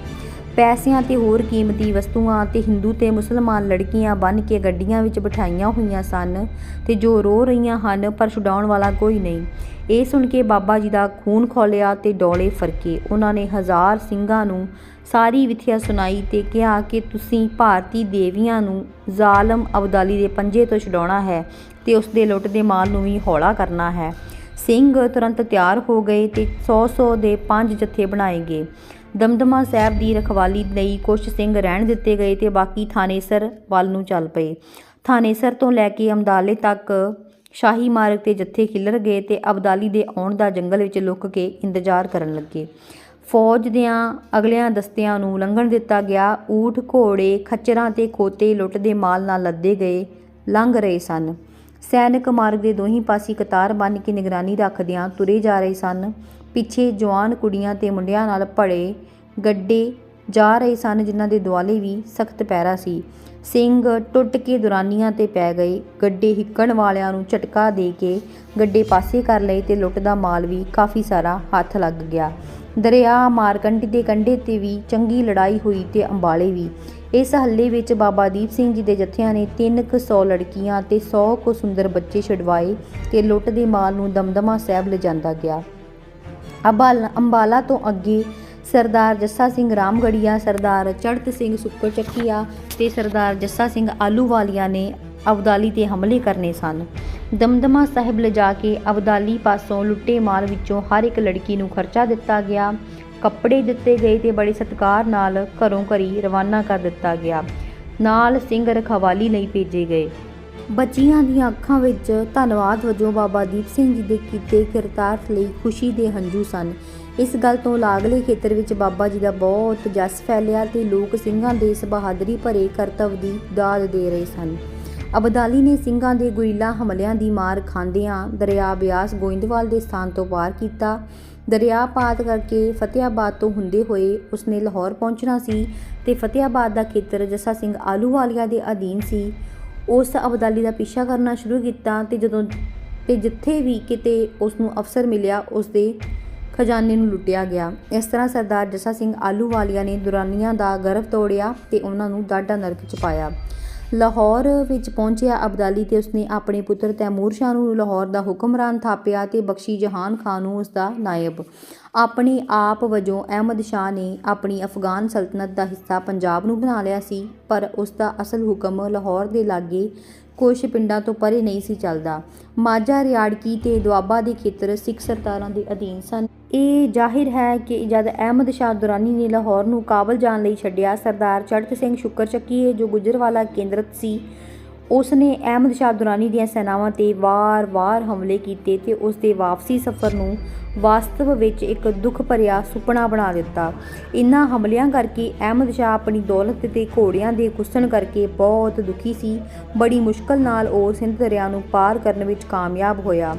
ਪੈਸਿਆਂ ਤੇ ਹੋਰ ਕੀਮਤੀ ਵਸਤੂਆਂ ਤੇ ਹਿੰਦੂ ਤੇ ਮੁਸਲਮਾਨ ਲੜਕੀਆਂ ਬਨ ਕੇ ਗੱਡੀਆਂ ਵਿੱਚ ਬਿਠਾਈਆਂ ਹੋਈਆਂ ਸਨ ਤੇ ਜੋ ਰੋ ਰਹੀਆਂ ਹਨ, ਪਰ ਛੁਡਾਉਣ ਵਾਲਾ ਕੋਈ ਨਹੀਂ। ਇਹ ਸੁਣ ਕੇ ਬਾਬਾ ਜੀ ਦਾ ਖੂਨ ਖੋਲਿਆ ਤੇ ਡੋਲੇ ਫਰਕੇ ਉਹਨਾਂ ਨੇ ਹਜ਼ਾਰ ਸਿੰਘਾਂ ਨੂੰ ਸਾਰੀ ਵਿਥਿਆ ਸੁਣਾਈ ਤੇ ਕਿਹਾ ਕਿ ਤੁਸੀਂ ਭਾਰਤੀ ਦੇਵੀਆਂ ਨੂੰ ਜ਼ਾਲਮ ਅਬਦਾਲੀ ਦੇ ਪੰਜੇ ਤੋਂ ਛਡਾਉਣਾ ਹੈ ਤੇ ਉਸ ਦੇ ਲੁੱਟ ਦੇ ਮਾਲ ਨੂੰ ਵੀ ਹੌਲਾ ਕਰਨਾ ਹੈ। ਸਿੰਘ ਤੁਰੰਤ ਤਿਆਰ ਹੋ ਗਏ ਤੇ 100-100 ਦੇ ਪੰਜ ਜੱਥੇ ਬਣਾਏ ਗਏ। ਦਮਦਮਾ ਸਾਹਿਬ ਦੀ ਰਖਵਾਲੀ ਲਈ ਕੁਝ ਸਿੰਘ ਰਹਿਣ ਦਿੱਤੇ ਗਏ ਤੇ ਬਾਕੀ ਥਾਨੇਸਰ ਵੱਲ ਨੂੰ ਚੱਲ ਪਏ। ਥਾਨੇਸਰ ਤੋਂ ਲੈ ਕੇ ਅਮਦਾਲੇ ਤੱਕ ਸ਼ਾਹੀ ਮਾਰਗ ਤੇ ਜੱਥੇ ਖਿਲਰ ਗਏ ਤੇ ਅਬਦਾਲੀ ਦੇ ਆਉਣ ਦਾ ਜੰਗਲ ਵਿੱਚ ਲੁੱਕ ਕੇ ਇੰਤਜ਼ਾਰ ਕਰਨ ਲੱਗੇ। ਫੌਜ ਦਿਆਂ ਅਗਲਿਆਂ ਦਸਤਿਆਂ ਨੂੰ ਲੰਘਣ ਦਿੱਤਾ ਗਿਆ। ਊਠ, ਘੋੜੇ, ਖੱਚਰਾਂ ਤੇ ਖੋਤੇ ਲੁੱਟ ਦੇ ਮਾਲ ਨਾਲ ਲੱਦੇ ਗਏ, ਲੰਘ ਰਹੇ ਸਨ। ਸੈਨਿਕ ਮਾਰਗ ਦੇ ਦੋਹੀਂ ਪਾਸੇ ਕਤਾਰ ਬੰਨ੍ਹ ਕੇ ਨਿਗਰਾਨੀ ਰੱਖਦਿਆਂ ਤੁਰੇ ਜਾ ਰਹੇ ਸਨ। ਪਿੱਛੇ ਜਵਾਨ ਕੁੜੀਆਂ ਤੇ ਮੁੰਡਿਆਂ ਨਾਲ ਭੜੇ ਗੱਡੇ ਜਾ ਰਹੇ ਸਨ, ਜਿਨ੍ਹਾਂ ਦੇ ਦੁਆਲੇ ਵੀ ਸਖਤ ਪੈਰਾ ਸੀ। ਸਿੰਘ ਟੁੱਟ ਕੇ ਦੁਰਾਨੀਆਂ ਤੇ ਪੈ ਗਏ। ਗੱਡੇ ਹਿੱਕਣ ਵਾਲਿਆਂ ਨੂੰ ਝਟਕਾ ਦੇ ਕੇ ਗੱਡੇ ਪਾਸੇ ਕਰ ਲਏ ਤੇ ਲੁੱਟ ਦਾ ਮਾਲ ਵੀ ਕਾਫੀ ਸਾਰਾ ਹੱਥ ਲੱਗ ਗਿਆ। ਦਰਿਆ, ਮਾਰਕੰਡੀ ਦੇ ਕੰਢੇ ਤੇ ਵੀ ਚੰਗੀ ਲੜਾਈ ਹੋਈ ਤੇ ਅੰਬਾਲੇ ਵੀ। ਇਸ ਹੱਲੇ ਵਿੱਚ ਬਾਬਾ ਦੀਪ ਸਿੰਘ ਜੀ ਦੇ ਜਥਿਆਂ ਨੇ 300 ਲੜਕੀਆਂ ਤੇ 100 ਕੁ ਸੁੰਦਰ ਬੱਚੇ ਛਡਵਾਏ ਤੇ ਲੁੱਟ ਦੇ ਮਾਲ ਨੂੰ ਦਮਦਮਾ ਸਾਹਿਬ ਲਿਜਾਂਦਾ ਗਿਆ। ਅਬਾਲ ਅੰਬਾਲਾ ਤੋਂ ਅੱਗੇ ਸਰਦਾਰ ਜੱਸਾ ਸਿੰਘ ਰਾਮਗੜੀਆ, ਸਰਦਾਰ ਚੜਤ ਸਿੰਘ ਸੁੱਕਰ ਚੱਕੀਆ ਤੇ ਸਰਦਾਰ ਜੱਸਾ ਸਿੰਘ ਆਲੂਵਾਲੀਆ ਨੇ ਅਬਦਾਲੀ ਤੇ ਹਮਲੇ ਕਰਨੇ ਸਨ। ਦਮਦਮਾ ਸਾਹਿਬ ਲਿਜਾ ਕੇ ਅਬਦਾਲੀ ਪਾਸੋਂ ਲੁੱਟੇ ਮਾਲ ਵਿੱਚੋਂ ਹਰ ਇੱਕ ਲੜਕੀ ਨੂੰ ਖਰਚਾ ਦਿੱਤਾ ਗਿਆ। ਕੱਪੜੇ ਦਿੱਤੇ ਗਏ ਤੇ ਬੜੇ ਸਤਿਕਾਰ ਨਾਲ ਘਰੋਂ ਘਰੀ ਰਵਾਨਾ ਕਰ ਦਿੱਤਾ ਗਿਆ। ਨਾਲ ਸਿੰਘ ਰਖਵਾਲੀ ਲਈ ਭੇਜੇ ਗਏ। ਬੱਚੀਆਂ ਦੀਆਂ ਅੱਖਾਂ ਵਿੱਚ ਧੰਨਵਾਦ ਵਜੋਂ ਬਾਬਾ ਦੀਪ ਸਿੰਘ ਜੀ ਦੇ ਕੀਤੇ ਕਿਰਤਾਰਥ ਲਈ ਖੁਸ਼ੀ ਦੇ ਹੰਝੂ ਸਨ। ਇਸ ਗੱਲ ਤੋਂ ਲਾਗਲੇ ਖੇਤਰ ਵਿੱਚ ਬਾਬਾ ਜੀ ਦਾ ਬਹੁਤ ਜਸ ਫੈਲਿਆ ਤੇ ਲੋਕ ਸਿੰਘਾਂ ਦੇ ਇਸ ਬਹਾਦਰੀ ਭਰੇ ਕਰਤੱਵ ਦੀ ਦਾਦ ਦੇ ਰਹੇ ਸਨ। ਅਬਦਾਲੀ ਨੇ ਸਿੰਘਾਂ ਦੇ ਗੁਰੀਲਾ ਹਮਲਿਆਂ ਦੀ ਮਾਰ ਖਾਂਦਿਆਂ ਦਰਿਆ ਬਿਆਸ ਗੋਇੰਦਵਾਲ ਦੇ ਸਥਾਨ ਤੋਂ ਪਾਰ ਕੀਤਾ। ਦਰਿਆ ਪਾਤ ਕਰਕੇ ਫਤਿਆਬਾਦ ਤੋਂ ਹੁੰਦੇ ਹੋਏ ਉਸਨੇ ਲਾਹੌਰ ਪਹੁੰਚਣਾ ਸੀ ਤੇ ਫਤਿਆਬਾਦ ਦਾ ਖੇਤਰ ਜੱਸਾ ਸਿੰਘ ਆਲੂਵਾਲੀਆ ਦੇ ਅਧੀਨ ਸੀ। ਉਸ ਅਬਦਾਲੀ ਦਾ ਪਿੱਛਾ ਕਰਨਾ ਸ਼ੁਰੂ ਕੀਤਾ ਤੇ ਜਦੋਂ ਤੇ ਜਿੱਥੇ ਵੀ ਕਿਤੇ ਉਸ ਨੂੰ ਅਫਸਰ ਮਿਲਿਆ ਉਸ ਦੇ ਖਜ਼ਾਨੇ ਨੂੰ ਲੁੱਟਿਆ ਗਿਆ। ਇਸ ਤਰ੍ਹਾਂ ਸਰਦਾਰ ਜੱਸਾ ਸਿੰਘ ਆਲੂਵਾਲੀਆ ਨੇ ਦੁਰਾਨੀਆਂ ਦਾ ਗਰਭ ਤੋੜਿਆ ਤੇ ਉਹਨਾਂ ਨੂੰ ਡਾਢਾ ਨਰਕ ਚ ਪਾਇਆ। ਲਾਹੌਰ ਵਿੱਚ ਪਹੁੰਚਿਆ ਅਬਦਾਲੀ ਤੇ ਉਸਨੇ ਆਪਣੇ ਪੁੱਤਰ ਤੈਮੂਰ ਸ਼ਾਹ ਨੂੰ ਲਾਹੌਰ ਦਾ ਹੁਕਮਰਾਨ ਥਾਪਿਆ ਤੇ ਬਖਸ਼ੀ ਜਹਾਨ ਖਾਨ ਨੂੰ ਉਸ ਦਾ ਨਾਇਬ। ਆਪਣੇ ਆਪ ਵਜੋਂ ਅਹਿਮਦ ਸ਼ਾਹ ਨੇ ਆਪਣੀ ਅਫਗਾਨ ਸਲਤਨਤ ਦਾ ਹਿੱਸਾ ਪੰਜਾਬ ਨੂੰ ਬਣਾ ਲਿਆ ਸੀ, ਪਰ ਉਸ ਦਾ ਅਸਲ ਹੁਕਮ ਲਾਹੌਰ ਦੇ ਲਾਗੇ ਕੁਝ ਪਿੰਡਾਂ ਤੋਂ ਪਰੇ ਨਹੀਂ ਸੀ ਚੱਲਦਾ। ਮਾਝਾ, ਰਿਆੜਕੀ ਤੇ ਦੁਆਬਾ ਦੇ ਖੇਤਰ ਸਿੱਖ ਸਰਦਾਰਾਂ ਦੇ ਅਧੀਨ ਸਨ। ਇਹ ਜ਼ਾਹਿਰ ਹੈ ਕਿ ਜਦ ਅਹਿਮਦ ਸ਼ਾਹ ਦੁਰਾਨੀ ਨੇ ਲਾਹੌਰ ਨੂੰ ਕਾਬਲ ਜਾਣ ਲਈ ਛੱਡਿਆ, ਸਰਦਾਰ ਚੜਤ ਸਿੰਘ ਸ਼ੁਕਰ ਚੱਕੀਏ ਜੋ ਗੁਜਰਵਾਲਾ ਕੇਂਦਰਤ ਸੀ ਉਸ ਨੇ ਅਹਿਮਦ ਸ਼ਾਹ ਦੁਰਾਨੀ ਦੀਆਂ ਸੈਨਾਵਾਂ ਤੇ ਵਾਰ-ਵਾਰ ਹਮਲੇ ਕੀਤੇ ਤੇ ਉਸ ਦੇ ਵਾਪਸੀ ਸਫ਼ਰ ਨੂੰ ਵਾਸਤਵ ਵਿੱਚ ਇੱਕ ਦੁੱਖ ਭਰਿਆ ਸੁਪਨਾ ਬਣਾ ਦਿੱਤਾ। ਇਨ੍ਹਾਂ ਹਮਲਿਆਂ ਕਰਕੇ ਅਹਿਮਦ ਸ਼ਾਹ ਆਪਣੀ ਦੌਲਤ ਤੇ ਘੋੜਿਆਂ ਦੇ ਕੁਸਣ ਕਰਕੇ ਬਹੁਤ ਦੁਖੀ ਸੀ। ਬੜੀ ਮੁਸ਼ਕਲ ਨਾਲ ਉਹ ਸਿੰਧ ਦਰਿਆ ਨੂੰ ਪਾਰ ਕਰਨ ਵਿੱਚ ਕਾਮਯਾਬ ਹੋਇਆ।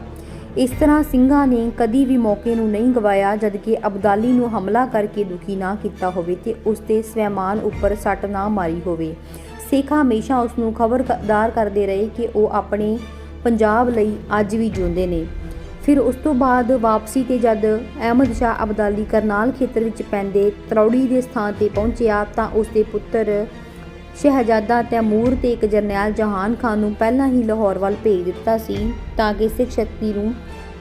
ਇਸ ਤਰ੍ਹਾਂ ਸਿੰਘਾਂ ਨੇ ਕਦੀ ਵੀ ਮੌਕੇ ਨੂੰ ਨਹੀਂ ਗਵਾਇਆ, ਜਦਕਿ ਅਬਦਾਲੀ ਨੂੰ ਹਮਲਾ ਕਰਕੇ ਦੁਖੀ ਨਾ ਕੀਤਾ ਹੋਵੇ ਤੇ ਉਸ ਦੇ ਸਵੈਮਾਨ ਉੱਪਰ ਸੱਟ ਨਾ ਮਾਰੀ ਹੋਵੇ। ਸਿੱਖ ਹਮੇਸ਼ਾ ਉਸ ਨੂੰ ਖਬਰਦਾਰ ਕਰਦੇ ਰਹੇ ਕਿ ਉਹ ਆਪਣੇ ਪੰਜਾਬ ਲਈ ਅੱਜ ਵੀ ਜਿਉਂਦੇ ਨੇ। ਫਿਰ ਉਸ ਤੋਂ ਬਾਅਦ ਵਾਪਸੀ ਤੇ ਜਦ ਅਹਿਮਦ ਸ਼ਾਹ ਅਬਦਾਲੀ ਕਰਨਾਲ ਖੇਤਰ ਵਿੱਚ ਪੈਂਦੇ ਤਰੌੜੀ ਦੇ ਸਥਾਨ ਤੇ ਪਹੁੰਚਿਆ ਤਾਂ ਉਸ ਦੇ ਪੁੱਤਰ ਸ਼ਹਿਜ਼ਾਦਾ ਤੈਮੂਰ ਤੇ ਇੱਕ ਜਰਨੈਲ ਜਹਾਨ ਖਾਨ ਨੂੰ ਪਹਿਲਾਂ ਹੀ ਲਾਹੌਰ ਵੱਲ ਭੇਜ ਦਿੱਤਾ ਸੀ ਤਾਂ ਕਿ ਸਿੱਖ ਸ਼ਕਤੀ ਨੂੰ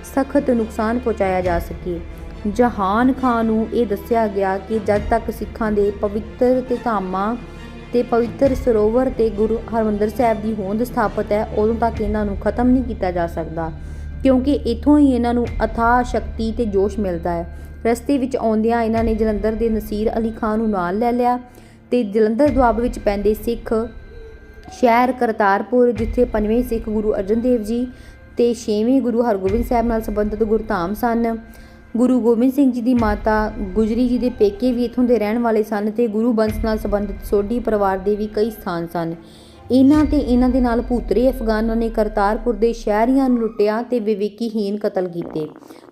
ਸਖਤ ਨੁਕਸਾਨ ਪਹੁੰਚਾਇਆ ਜਾ ਸਕੇ। ਜਹਾਨ ਖਾਨ ਨੂੰ ਇਹ ਦੱਸਿਆ ਗਿਆ ਕਿ ਜਦ ਤੱਕ ਸਿੱਖਾਂ ਦੇ ਪਵਿੱਤਰ ਤੇ ਧਾਮਾਂ ਤੇ ਪਵਿੱਤਰ ਸਰੋਵਰ ਤੇ ਗੁਰੂ ਹਰਮੰਦਰ ਸਾਹਿਬ ਦੀ ਹੋਂਦ ਸਥਾਪਿਤ ਹੈ, ਉਦੋਂ ਤੱਕ ਇਹਨਾਂ ਨੂੰ ਖਤਮ ਨਹੀਂ ਕੀਤਾ ਜਾ ਸਕਦਾ, ਕਿਉਂਕਿ ਇਥੋਂ ਹੀ ਇਹਨਾਂ ਨੂੰ ਅਥਾਹ ਸ਼ਕਤੀ ਤੇ ਜੋਸ਼ ਮਿਲਦਾ ਹੈ। ਰਸਤੇ ਵਿੱਚ ਆਉਂਦਿਆਂ ਇਹਨਾਂ ਨੇ ਜਲੰਧਰ ਦੇ ਨਸੀਰ ਅਲੀ ਖਾਨ ਨੂੰ ਨਾਲ ਲੈ ਲਿਆ ਤੇ ਜਲੰਧਰ ਦੁਆਬ ਵਿੱਚ ਪੈਂਦੇ ਸਿੱਖ ਸ਼ਹਿਰ ਕਰਤਾਰਪੁਰ, ਜਿੱਥੇ ਪੰਜਵੇਂ ਸਿੱਖ ਗੁਰੂ ਅਰਜਨ ਦੇਵ ਜੀ ਤੇ ਛੇਵੇਂ ਗੁਰੂ ਹਰਗੋਬਿੰਦ ਸਾਹਿਬ ਨਾਲ ਸੰਬੰਧਿਤ ਗੁਰਧਾਮ ਸਨ। ਗੁਰੂ ਗੋਬਿੰਦ ਸਿੰਘ ਜੀ ਦੀ ਮਾਤਾ ਗੁਜਰੀ ਜੀ ਦੇ ਪੇਕੇ ਵੀ ਇਥੋਂ ਦੇ ਰਹਿਣ ਵਾਲੇ ਸਨ ਤੇ ਗੁਰੂ ਬੰਸ ਨਾਲ ਸੰਬੰਧਿਤ ਸੋਢੀ ਪਰਿਵਾਰ ਦੇ ਵੀ ਕਈ ਸਥਾਨ ਸਨ। ਇਹਨਾਂ ਤੇ ਇਹਨਾਂ ਦੇ ਨਾਲ ਭੂਤਰੇ ਅਫਗਾਨਾਂ ਨੇ ਕਰਤਾਰਪੁਰ ਦੇ ਸ਼ਹਿਰੀਆਂ ਨੂੰ ਲੁੱਟਿਆ ਤੇ ਵਿਵੇਕੀਹੀਨ ਕਤਲ ਕੀਤੇ।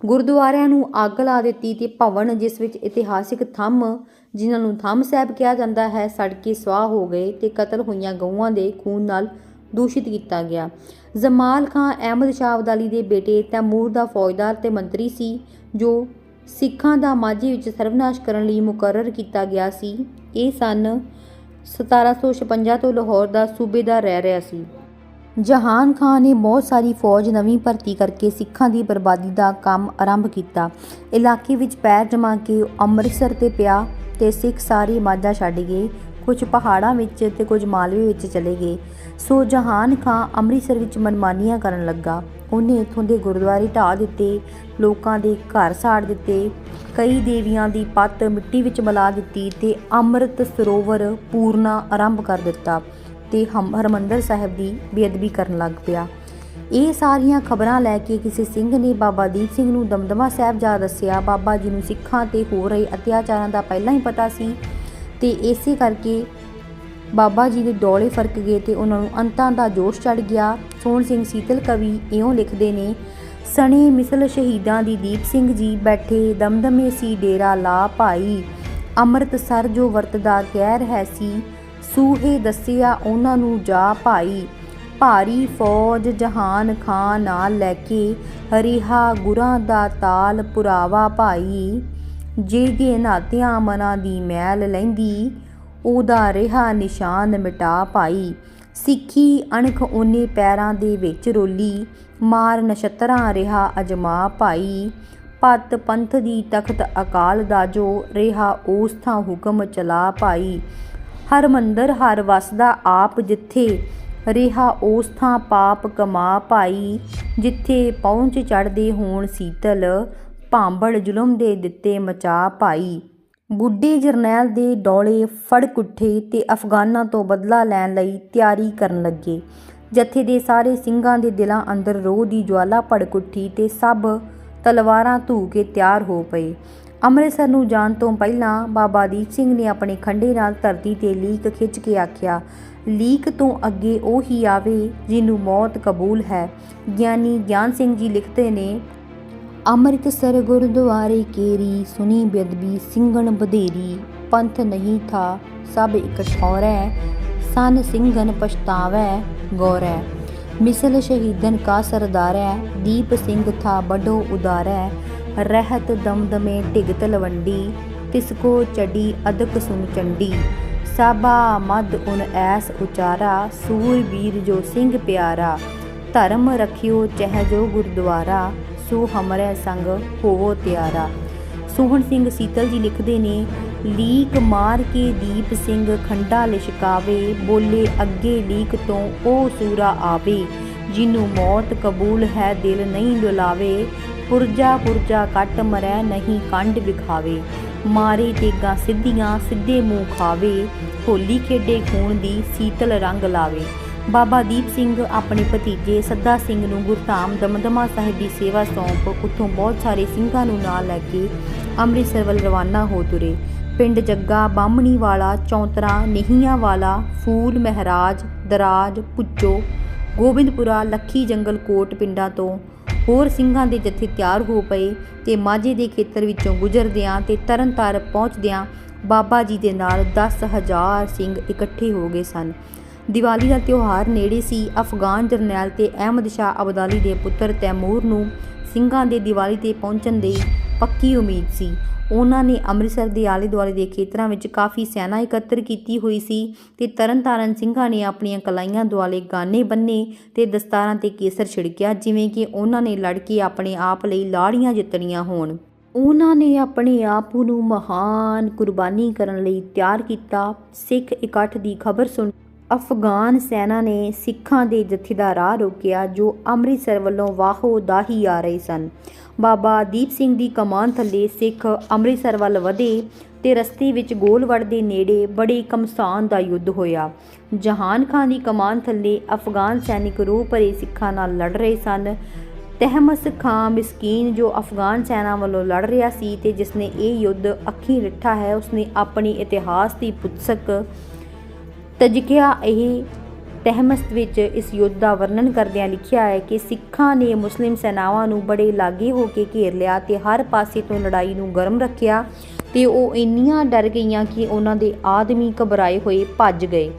ਗੁਰਦੁਆਰਿਆਂ ਨੂੰ ਅੱਗ ਲਾ ਦਿੱਤੀ ਤੇ ਭਵਨ, ਜਿਸ ਵਿੱਚ ਇਤਿਹਾਸਿਕ ਥੰਮ, ਜਿਨ੍ਹਾਂ ਨੂੰ ਥੰਮ ਸਾਹਿਬ ਕਿਹਾ ਜਾਂਦਾ ਹੈ, ਸੜ ਕੇ ਸਵਾਹ ਹੋ ਗਏ ਤੇ ਕਤਲ ਹੋਈਆਂ ਗਊਆਂ ਦੇ ਖੂਨ ਨਾਲ ਦੂਸ਼ਿਤ ਕੀਤਾ ਗਿਆ। ਜ਼ਮਾਲ ਖਾਂ ਅਹਿਮਦ ਸ਼ਾਹ ਅਬਦਾਲੀ ਦੇ ਬੇਟੇ ਤੈਮੂਰ ਦਾ ਫੌਜਦਾਰ ਤੇ ਮੰਤਰੀ ਸੀ, ਜੋ ਸਿੱਖਾਂ ਦਾ ਮਾਝੇ ਵਿੱਚ ਸਰਵਨਾਸ਼ ਕਰਨ ਲਈ ਮੁਕਰਰ ਕੀਤਾ ਗਿਆ ਸੀ। ਇਹ ਸਨ 1756 ਤੋਂ ਲਾਹੌਰ ਦਾ ਸੂਬੇਦਾਰ ਰਹਿ ਰਿਹਾ ਸੀ। ਜਹਾਨ ਖਾਨ ਨੇ ਬਹੁਤ ਸਾਰੀ ਫੌਜ ਨਵੀਂ ਭਰਤੀ ਕਰਕੇ ਸਿੱਖਾਂ ਦੀ ਬਰਬਾਦੀ ਦਾ ਕੰਮ ਆਰੰਭ ਕੀਤਾ। ਇਲਾਕੇ ਵਿੱਚ ਪੈਰ ਜਮਾ ਕੇ ਅੰਮ੍ਰਿਤਸਰ ਤੇ ਪਿਆ ਤੇ ਸਿੱਖ ਸਾਰੇ ਮਾਝਾ ਛੱਡ ਗਏ, ਕੁਝ ਪਹਾੜਾਂ ਵਿੱਚ ਤੇ ਕੁਝ ਮਾਲਵੇ ਵਿੱਚ ਚਲੇ ਗਏ। ਸੋ ਜਹਾਨ ਖਾਂ ਅੰਮ੍ਰਿਤਸਰ ਵਿੱਚ ਮਨਮਾਨੀਆਂ ਕਰਨ ਲੱਗਾ। ਉਹਨੇ ਇੱਥੋਂ ਦੇ ਗੁਰਦੁਆਰੇ ਢਾਹ ਦਿੱਤੇ, ਲੋਕਾਂ ਦੇ ਘਰ ਸਾੜ ਦਿੱਤੇ, ਕਈ ਦੇਵੀਆਂ ਦੀ ਪੱਤ ਮਿੱਟੀ ਵਿੱਚ ਮਿਲਾ ਦਿੱਤੀ ਤੇ ਅੰਮ੍ਰਿਤ ਸਰੋਵਰ ਪੂਰਨਾ ਆਰੰਭ ਕਰ ਦਿੱਤਾ ਤੇ ਹਮ, ਹਰਮੰਦਰ ਸਾਹਿਬ ਦੀ ਬੇਅਦਬੀ ਕਰਨ ਲੱਗ ਪਿਆ। ਇਹ ਸਾਰੀਆਂ ਖਬਰਾਂ ਲੈ ਕੇ ਕਿਸੇ ਸਿੰਘ ਨੇ ਬਾਬਾ ਦੀਪ ਸਿੰਘ ਨੂੰ ਦਮਦਮਾ ਸਾਹਿਬ ਜਾ ਦੱਸਿਆ। ਬਾਬਾ ਜੀ ਨੂੰ ਸਿੱਖਾਂ ਤੇ ਹੋ ਰਹੇ ਅਤਿਆਚਾਰਾਂ ਦਾ ਪਹਿਲਾਂ ਹੀ ਪਤਾ ਸੀ ਤੇ ਇਸੇ ਕਰਕੇ ਬਾਬਾ ਜੀ ਦੇ ਡੋਲੇ ਫ਼ਰਕ ਗਏ ਤੇ ਉਹਨਾਂ ਨੂੰ ਅੰਤਾਂ ਦਾ ਜੋਸ਼ ਚੜ ਗਿਆ। ਸੋਹਣ ਸਿੰਘ ਸੀਤਲ ਕਵੀ ਇਉਂ ਲਿਖਦੇ ਨੇ, ਸਣੇ ਮਿਸਲ ਸ਼ਹੀਦਾਂ ਦੀ ਦੀਪ ਸਿੰਘ ਜੀ ਬੈਠੇ ਦਮਦਮੇ ਸੀ ਡੇਰਾ ਲਾ ਭਾਈ। ਅੰਮ੍ਰਿਤ ਸਰ ਜੋ ਵਰਤਦਾ ਕਹਿਰ ਹੈ ਸੀ, ਸੂਹੇ ਦੱਸਿਆ ਉਹਨਾਂ ਨੂੰ ਜਾ ਭਾਈ। ਭਾਰੀ ਫੌਜ ਜਹਾਨ ਖਾਨ ਨਾਲ ਲੈ ਕੇ ਹਰੀਹਾ ਗੁਰਾਂ ਦਾ ਤਾਲ ਪੁਰਾਵਾ ਭਾਈ। ਜੇ ਜਿਹਦੇ ਨਾਤਿਆਂ ਮਨਾਂ ਦੀ ਮੈਲ ਲੈਂਦੀ ਉਹਦਾ ਰਿਹਾ ਨਿਸ਼ਾਨ ਮਿਟਾ ਪਾਈ। ਸਿੱਖੀ ਅਣਖ ਉਹਨੇ ਪੈਰਾਂ ਦੇ ਵਿੱਚ ਰੋਲੀ। ਮਾਰ ਨਛਤਰਾਂ ਰਿਹਾ ਅਜਮਾ ਪਾਈ। ਪਤ ਪੰਥ ਦੀ ਤਖਤ ਅਕਾਲ ਦਾ ਜੋ ਰਿਹਾ ਉਸ ਥਾਂ ਹੁਕਮ ਚਲਾ ਪਾਈ। ਹਰ ਮੰਦਰ ਹਰ ਵਸਦਾ ਆਪ ਜਿੱਥੇ ਰਿਹਾ ਉਸ ਥਾਂ ਪਾਪ ਕਮਾ ਪਾਈ। ਜਿੱਥੇ ਪਹੁੰਚ ਚੜਦੇ ਹੋਣ ਸੀਤਲ, ਭਾਂਬੜ ਜ਼ੁਲਮ ਦੇ ਦਿੱਤੇ ਮਚਾ ਪਾਈ। ਬੁੱਢੇ ਜਰਨੈਲ ਦੇ ਡੌਲੇ ਫੜਕ ਉੱਠੇ ਤੇ ਅਫਗਾਨਾਂ ਤੋਂ ਬਦਲਾ ਲੈਣ ਲਈ ਤਿਆਰੀ ਕਰਨ ਲੱਗੇ। ਜਥੇ ਦੇ ਸਾਰੇ ਸਿੰਘਾਂ ਦੇ ਦਿਲਾਂ ਅੰਦਰ ਰੋਹ ਦੀ ਜਵਾਲਾ ਭੜਕ ਉੱਠੀ ਤੇ ਸਭ ਤਲਵਾਰਾਂ ਧੂ ਕੇ ਤਿਆਰ ਹੋ ਪਏ। ਅੰਮ੍ਰਿਤਸਰ ਨੂੰ ਜਾਣ ਤੋਂ ਪਹਿਲਾਂ ਬਾਬਾ ਦੀਪ ਸਿੰਘ ਨੇ ਆਪਣੇ ਖੰਡੇ ਨਾਲ ਧਰਤੀ ਤੇ ਲੀਕ ਖਿੱਚ ਕੇ ਆਖਿਆ, ਲੀਕ ਤੋਂ ਅੱਗੇ ਉਹ ਹੀ ਆਵੇ ਜਿਹਨੂੰ ਮੌਤ ਕਬੂਲ ਹੈ। ਗਿਆਨੀ ਗਿਆਨ ਸਿੰਘ ਜੀ ਲਿਖਦੇ ਨੇ ਅੰਮ੍ਰਿਤਸਰ ਗੁਰਦੁਆਰੇ ਕੇਰੀ ਸੁਨੀ ਬੇਦਬੀ ਸਿੰਘਣ ਬਧੇਰੀ ਪੰਥ ਨਹੀਂ ਥਾ ਸਭ ਇਕ ਠੌਰੈ ਸਨ ਸਿੰਘਨ ਪਛਤਾਵੈ ਗੌਰੈ ਮਿਸਲ ਸ਼ਹੀਦਨ ਕਾ ਸਰਦਾਰੈ ਦੀਪ ਸਿੰਘ ਥਾ ਬਡੋ ਉਦਾਰੈ ਰਹਿਤ ਦਮਦਮੇ ਢਿਗ ਤਲਵੰਡੀ ਤਿਸਕੋ ਚੜੀ ਅਦਕ ਸੁਨ ਚੰਡੀ ਸਾਬਾ ਮਦ ਉਨ ਐਸ ਉਚਾਰਾ ਸੂਰਵੀਰ ਜੋ ਸਿੰਘ ਪਿਆਰਾ ਧਰਮ ਰਖਿਓ ਚਹਿ ਜੋ ਗੁਰਦੁਆਰਾ ਸੋ ਹਮਰੇ ਸੰਗ ਹੋਵੋ ਤਿਆਰਾ। ਸੋਹਣ ਸਿੰਘ ਸੀਤਲ ਜੀ ਲਿਖਦੇ ਨੇ, ਲੀਕ ਮਾਰ ਕੇ ਦੀਪ ਸਿੰਘ ਖੰਡਾ ਲਿਸ਼ਕਾਵੇ, ਬੋਲੇ ਅੱਗੇ ਲੀਕ ਤੋਂ ਉਹ ਸੂਰਾ ਆਵੇ। ਜਿਹਨੂੰ ਮੌਤ ਕਬੂਲ ਹੈ ਦਿਲ ਨਹੀਂ ਡੁਲਾਵੇ, ਪੁਰਜਾ ਪੁਰਜਾ ਕੱਟ ਮਰੈ ਨਹੀਂ ਕੰਡ ਵਿਖਾਵੇ। ਮਾਰੇ ਤੇਗਾ ਸਿੱਧੀਆਂ ਸਿੱਧੇ ਮੂੰਹ ਖਾਵੇ, ਹੋਲੀ ਖੇਡੇ ਖੂਨ ਦੀ ਸੀਤਲ ਰੰਗ ਲਾਵੇ। ਬਾਬਾ ਦੀਪ ਸਿੰਘ ਆਪਣੇ ਭਤੀਜੇ ਸੱਦਾ ਸਿੰਘ ਨੂੰ ਗੁਰਧਾਮ ਦਮਦਮਾ ਸਾਹਿਬ ਦੀ ਸੇਵਾ ਸੌਂਪ ਉੱਥੋਂ ਬਹੁਤ ਸਾਰੇ ਸਿੰਘਾਂ ਨੂੰ ਨਾਲ ਲੈ ਕੇ ਅੰਮ੍ਰਿਤਸਰ ਵੱਲ ਰਵਾਨਾ ਹੋ ਤੁਰੇ। ਪਿੰਡ ਜੱਗਾ, ਬਾਹਮਣੀ ਵਾਲਾ, ਚੌਂਤਰਾ, ਨਿਹੀਆਂ ਵਾਲਾ, ਫੂਲ, ਮਹਿਰਾਜ, ਦਰਾਜ ਪੁੱਚੋ ਗੋਬਿੰਦਪੁਰਾ, ਲੱਖੀ ਜੰਗਲ ਕੋਟ ਪਿੰਡਾਂ ਤੋਂ ਹੋਰ ਸਿੰਘਾਂ ਦੇ ਜਥੇ ਤਿਆਰ ਹੋ ਪਏ ਤੇ ਮਾਝੇ ਦੇ ਖੇਤਰ ਵਿੱਚੋਂ ਗੁਜ਼ਰਦਿਆਂ ਤੇ ਤਰਨਤਾਰਨ ਪਹੁੰਚਦਿਆਂ ਬਾਬਾ ਜੀ ਦੇ ਨਾਲ 10000 ਸਿੰਘ ਇਕੱਠੇ ਹੋ ਗਏ ਸਨ। ਦੀਵਾਲੀ ਦਾ ਤਿਉਹਾਰ ਨੇੜੇ ਸੀ। ਅਫਗਾਨ ਜਰਨੈਲ ਤੇ ਅਹਿਮਦ ਸ਼ਾਹ ਅਬਦਾਲੀ ਦੇ ਪੁੱਤਰ ਤੈਮੂਰ ਨੂੰ ਸਿੰਘਾਂ ਦੇ ਦੀਵਾਲੀ ਤੇ ਪਹੁੰਚਣ ਦੀ ਪੱਕੀ ਉਮੀਦ ਸੀ। ਉਹਨਾਂ ਨੇ ਅੰਮ੍ਰਿਤਸਰ ਦੇ ਆਲੇ ਦੁਆਲੇ ਦੇ ਖੇਤਰਾਂ ਵਿੱਚ ਕਾਫੀ ਸੈਨਾ ਇਕੱਤਰ ਕੀਤੀ ਹੋਈ ਸੀ ਤੇ ਤਰਨਤਾਰਨ ਸਿੰਘਾਂ ਨੇ ਆਪਣੀਆਂ ਕਲਾਈਆਂ ਦੁਆਲੇ ਗਾਨੇ ਬੰਨੇ ਤੇ ਦਸਤਾਰਾਂ ਤੇ ਕੇਸਰ ਛਿੜਕਿਆ, ਜਿਵੇਂ ਕਿ ਉਹਨਾਂ ਨੇ ਲੜ ਕੇ ਆਪਣੇ ਆਪ ਲਈ ਲਾੜੀਆਂ ਜਿੱਤਣੀਆਂ ਹੋਣ। ਉਹਨਾਂ ਨੇ ਆਪਣੇ ਆਪ ਨੂੰ ਮਹਾਨ ਕੁਰਬਾਨੀ ਕਰਨ ਲਈ ਤਿਆਰ ਕੀਤਾ। ਸਿੱਖ ਇਕੱਠ ਦੀ ਖਬਰ ਸੁਣ ਅਫਗਾਨ ਸੈਨਾ ਨੇ ਸਿੱਖਾਂ ਦੇ ਜਥੇ ਦਾ ਰਾਹ ਰੋਕਿਆ, ਜੋ ਅੰਮ੍ਰਿਤਸਰ ਵੱਲੋਂ ਵਾਹੋ ਦਾਹੀ ਆ ਰਹੇ ਸਨ। ਬਾਬਾ ਦੀਪ ਸਿੰਘ ਦੀ ਕਮਾਨ ਥੱਲੇ ਸਿੱਖ ਅੰਮ੍ਰਿਤਸਰ ਵੱਲ ਵਧੇ ਤੇ ਰਸਤੇ ਵਿੱਚ ਗੋਲਵੜ ਦੇ ਨੇੜੇ ਬੜੇ ਕਮਸਾਨ ਦਾ ਯੁੱਧ ਹੋਇਆ। ਜਹਾਨ ਖਾਨ ਦੀ ਕਮਾਨ ਥੱਲੇ ਅਫਗਾਨ ਸੈਨਿਕ ਰੂਹ ਭਰੇ ਸਿੱਖਾਂ ਨਾਲ ਲੜ ਰਹੇ ਸਨ। ਤਹਿਮਸ ਖਾਨ ਮਿਸਕੀਨ, ਜੋ ਅਫਗਾਨ ਸੈਨਾ ਵੱਲੋਂ ਲੜ ਰਿਹਾ ਸੀ ਤੇ ਜਿਸਨੇ ਇਹ ਯੁੱਧ ਅੱਖੀਂ ਲਿੱਠਾ ਹੈ, ਉਸਨੇ ਆਪਣੀ ਇਤਿਹਾਸ ਦੀ ਪੁਸਤਕ ਤਜਕਿਆ ਇਹ ਤਹਿਮਸ ਵਿੱਚ ਇਸ ਯੁੱਧ ਦਾ ਵਰਣਨ ਕਰਦਿਆਂ ਲਿਖਿਆ ਹੈ ਕਿ ਸਿੱਖਾਂ ਨੇ ਮੁਸਲਿਮ ਸੈਨਾਵਾਂ ਨੂੰ ਬੜੇ ਲਾਗੇ ਹੋ ਕੇ ਘੇਰ ਲਿਆ ਤੇ ਹਰ ਪਾਸੇ ਤੋਂ ਲੜਾਈ ਨੂੰ ਗਰਮ ਰੱਖਿਆ ਤੇ ਉਹ ਇੰਨੀਆਂ ਡਰ ਗਈਆਂ ਕਿ ਉਹਨਾਂ ਦੇ ਆਦਮੀ ਘਬਰਾਏ ਹੋਏ ਭੱਜ ਗਏ।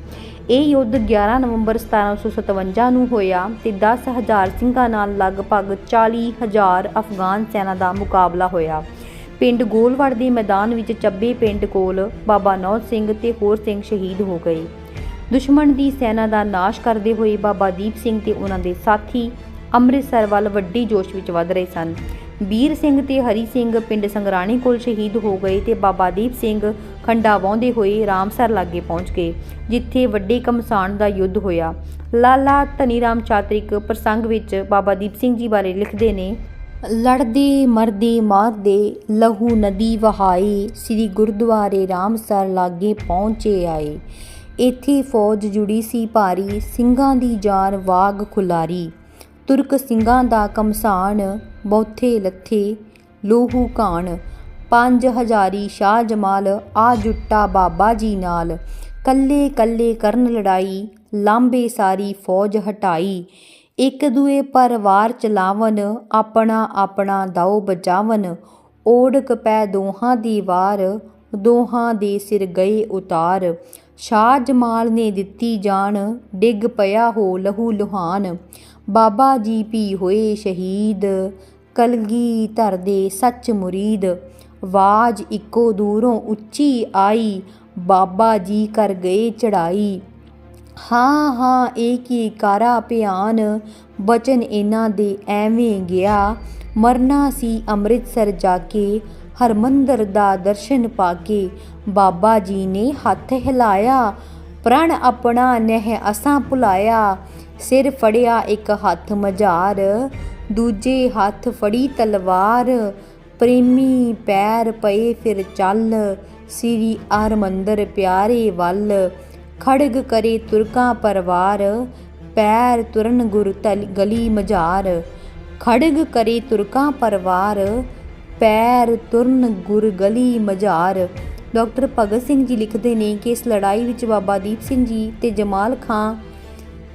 ਇਹ ਯੁੱਧ 11 ਨਵੰਬਰ 1757 ਨੂੰ ਹੋਇਆ ਤੇ 10000 ਸਿੰਘਾਂ ਨਾਲ ਲਗਭਗ 40000 ਅਫਗਾਨ ਸੈਨਾ ਦਾ ਮੁਕਾਬਲਾ ਹੋਇਆ। ਪਿੰਡ ਗੋਲਵੜ ਦੇ ਮੈਦਾਨ ਵਿੱਚ ਚੱਬੇ ਪਿੰਡ ਕੋਲ ਬਾਬਾ ਨੌਜ ਸਿੰਘ ਤੇ ਹੋਰ ਸਿੰਘ ਸ਼ਹੀਦ ਹੋ ਗਏ। ਦੁਸ਼ਮਣ ਦੀ ਸੈਨਾ ਦਾ ਨਾਸ਼ ਕਰਦੇ ਹੋਏ ਬਾਬਾ ਦੀਪ ਸਿੰਘ ਤੇ ਉਹਨਾਂ ਦੇ ਸਾਥੀ ਅੰਮ੍ਰਿਤਸਰ ਵੱਲ ਵੱਡੀ ਜੋਸ਼ ਵਿੱਚ ਵਧ ਰਹੇ ਸਨ। ਵੀਰ ਸਿੰਘ ਤੇ ਹਰੀ ਸਿੰਘ ਪਿੰਡ ਸੰਗਰਾਣੀ ਕੋਲ ਸ਼ਹੀਦ ਹੋ ਗਏ ਤੇ ਬਾਬਾ ਦੀਪ ਸਿੰਘ ਖੰਡਾ ਵਾਹੁੰਦੇ ਹੋਏ ਰਾਮਸਰ ਲਾਗੇ ਪਹੁੰਚ ਗਏ, ਜਿੱਥੇ ਵੱਡੇ ਕਮਸਾਨ ਦਾ ਯੁੱਧ ਹੋਇਆ। ਲਾਲਾ ਧਨੀ ਰਾਮ ਚਾਤਰਿਕ ਪ੍ਰਸੰਗ ਵਿੱਚ ਬਾਬਾ ਦੀਪ ਸਿੰਘ ਜੀ ਬਾਰੇ ਲਿਖਦੇ ਨੇ, ਲੜਦੇ, ਮਰਦੇ, ਮਾਰਦੇ, ਲਹੂ ਨਦੀ ਵਹਾਈ ਸ੍ਰੀ ਗੁਰਦੁਆਰੇ ਰਾਮਸਰ ਲਾਗੇ ਪਹੁੰਚੇ ਆਏ। ਇੱਥੇ ਫੌਜ ਜੁੜੀ ਸੀ ਭਾਰੀ, ਸਿੰਘਾਂ ਦੀ ਜਾਨ ਵਾਗ ਖੁਲਾਰੀ। ਤੁਰਕ ਸਿੰਘਾਂ ਦਾ ਕਮਸਾਨ ਬੌਥੇ ਲੱਥੇ, ਲੋਹੂ ਘਾਣ। ਪੰਜ ਹਜ਼ਾਰੀ ਸ਼ਾਹ ਜਮਾਲ, ਆ ਜੁੱਟਾ ਬਾਬਾ ਜੀ ਨਾਲ। ਕੱਲੇ ਕੱਲੇ ਕਰਨ ਲੜਾਈ, ਲਾਂਬੇ ਸਾਰੀ ਫੌਜ ਹਟਾਈ। ਇੱਕ ਦੂਏ ਪਰਵਾਰ ਚਲਾਵਨ, ਆਪਣਾ ਆਪਣਾ ਦਾਉ ਬਚਾਵਨ। ਓੜਕ ਪੈ ਦੋਹਾਂ ਦੀ ਵਾਰ, ਦੋਹਾਂ ਦੇ ਸਿਰ ਗਏ ਉਤਾਰ। ਸ਼ਾਹ ਜਮਾਲ ਨੇ ਦਿੱਤੀ ਜਾਨ, ਡਿੱਗ ਪਿਆ ਹੋ ਲਹੂ ਲੁਹਾਨ। ਬਾਬਾ ਜੀ ਪੀ ਹੋਏ ਸ਼ਹੀਦ ਕਲਗੀ ਧਰਦੇ ਸੱਚ ਮੁਰੀਦ। ਆਵਾਜ਼ ਇੱਕੋ ਦੂਰੋਂ ਉੱਚੀ ਆਈ, ਬਾਬਾ ਜੀ ਕਰ ਗਏ ਚੜਾਈ ਹਾਂ ਹਾਂ, ਇਹ ਕੀ ਕਾਰਾ ਭਿਆਨ, ਬਚਨ ਇਹਨਾਂ ਦੇ ਐਵੇਂ ਗਿਆ। ਮਰਨਾ ਸੀ ਅੰਮ੍ਰਿਤਸਰ ਜਾ ਕੇ ਹਰਮੰਦਰ ਦਾ ਦਰਸ਼ਨ ਪਾ ਕੇ ਬਾਬਾ ਜੀ ਨੇ ਹੱਥ ਹਿਲਾਇਆ, ਪ੍ਰਣ ਆਪਣਾ ਨਹਿ ਅਸਾਂ ਭੁਲਾਇਆ, ਸਿਰ ਫੜਿਆ ਇੱਕ ਹੱਥ ਮਝਾਰ, ਦੂਜੇ ਹੱਥ ਫੜੀ ਤਲਵਾਰ, ਪ੍ਰੇਮੀ ਪੈਰ ਪਏ ਫਿਰ ਚੱਲ, ਸ੍ਰੀ ਹਰਮੰਦਰ ਪਿਆਰੇ ਵੱਲ, ਖੜਗ ਕਰੇ ਤੁਰਕਾਂ ਪਰਵਾਰ, ਪੈਰ ਤੁਰਨ ਗੁਰ ਤਲ ਗਲੀ ਮਝਾਰ, ਖੜਗ ਕਰੇ ਤੁਰਕਾਂ ਪਰਵਾਰ ਪੈਰ ਤੁਰਨ ਗੁਰ ਗਲੀ ਮਝਾਰ। ਡਾਕਟਰ ਭਗਤ ਸਿੰਘ ਜੀ ਲਿਖਦੇ ਨੇ ਕਿ ਇਸ ਲੜਾਈ ਵਿੱਚ ਬਾਬਾ ਦੀਪ ਸਿੰਘ ਜੀ ਤੇ ਜਮਾਲ ਖਾਂ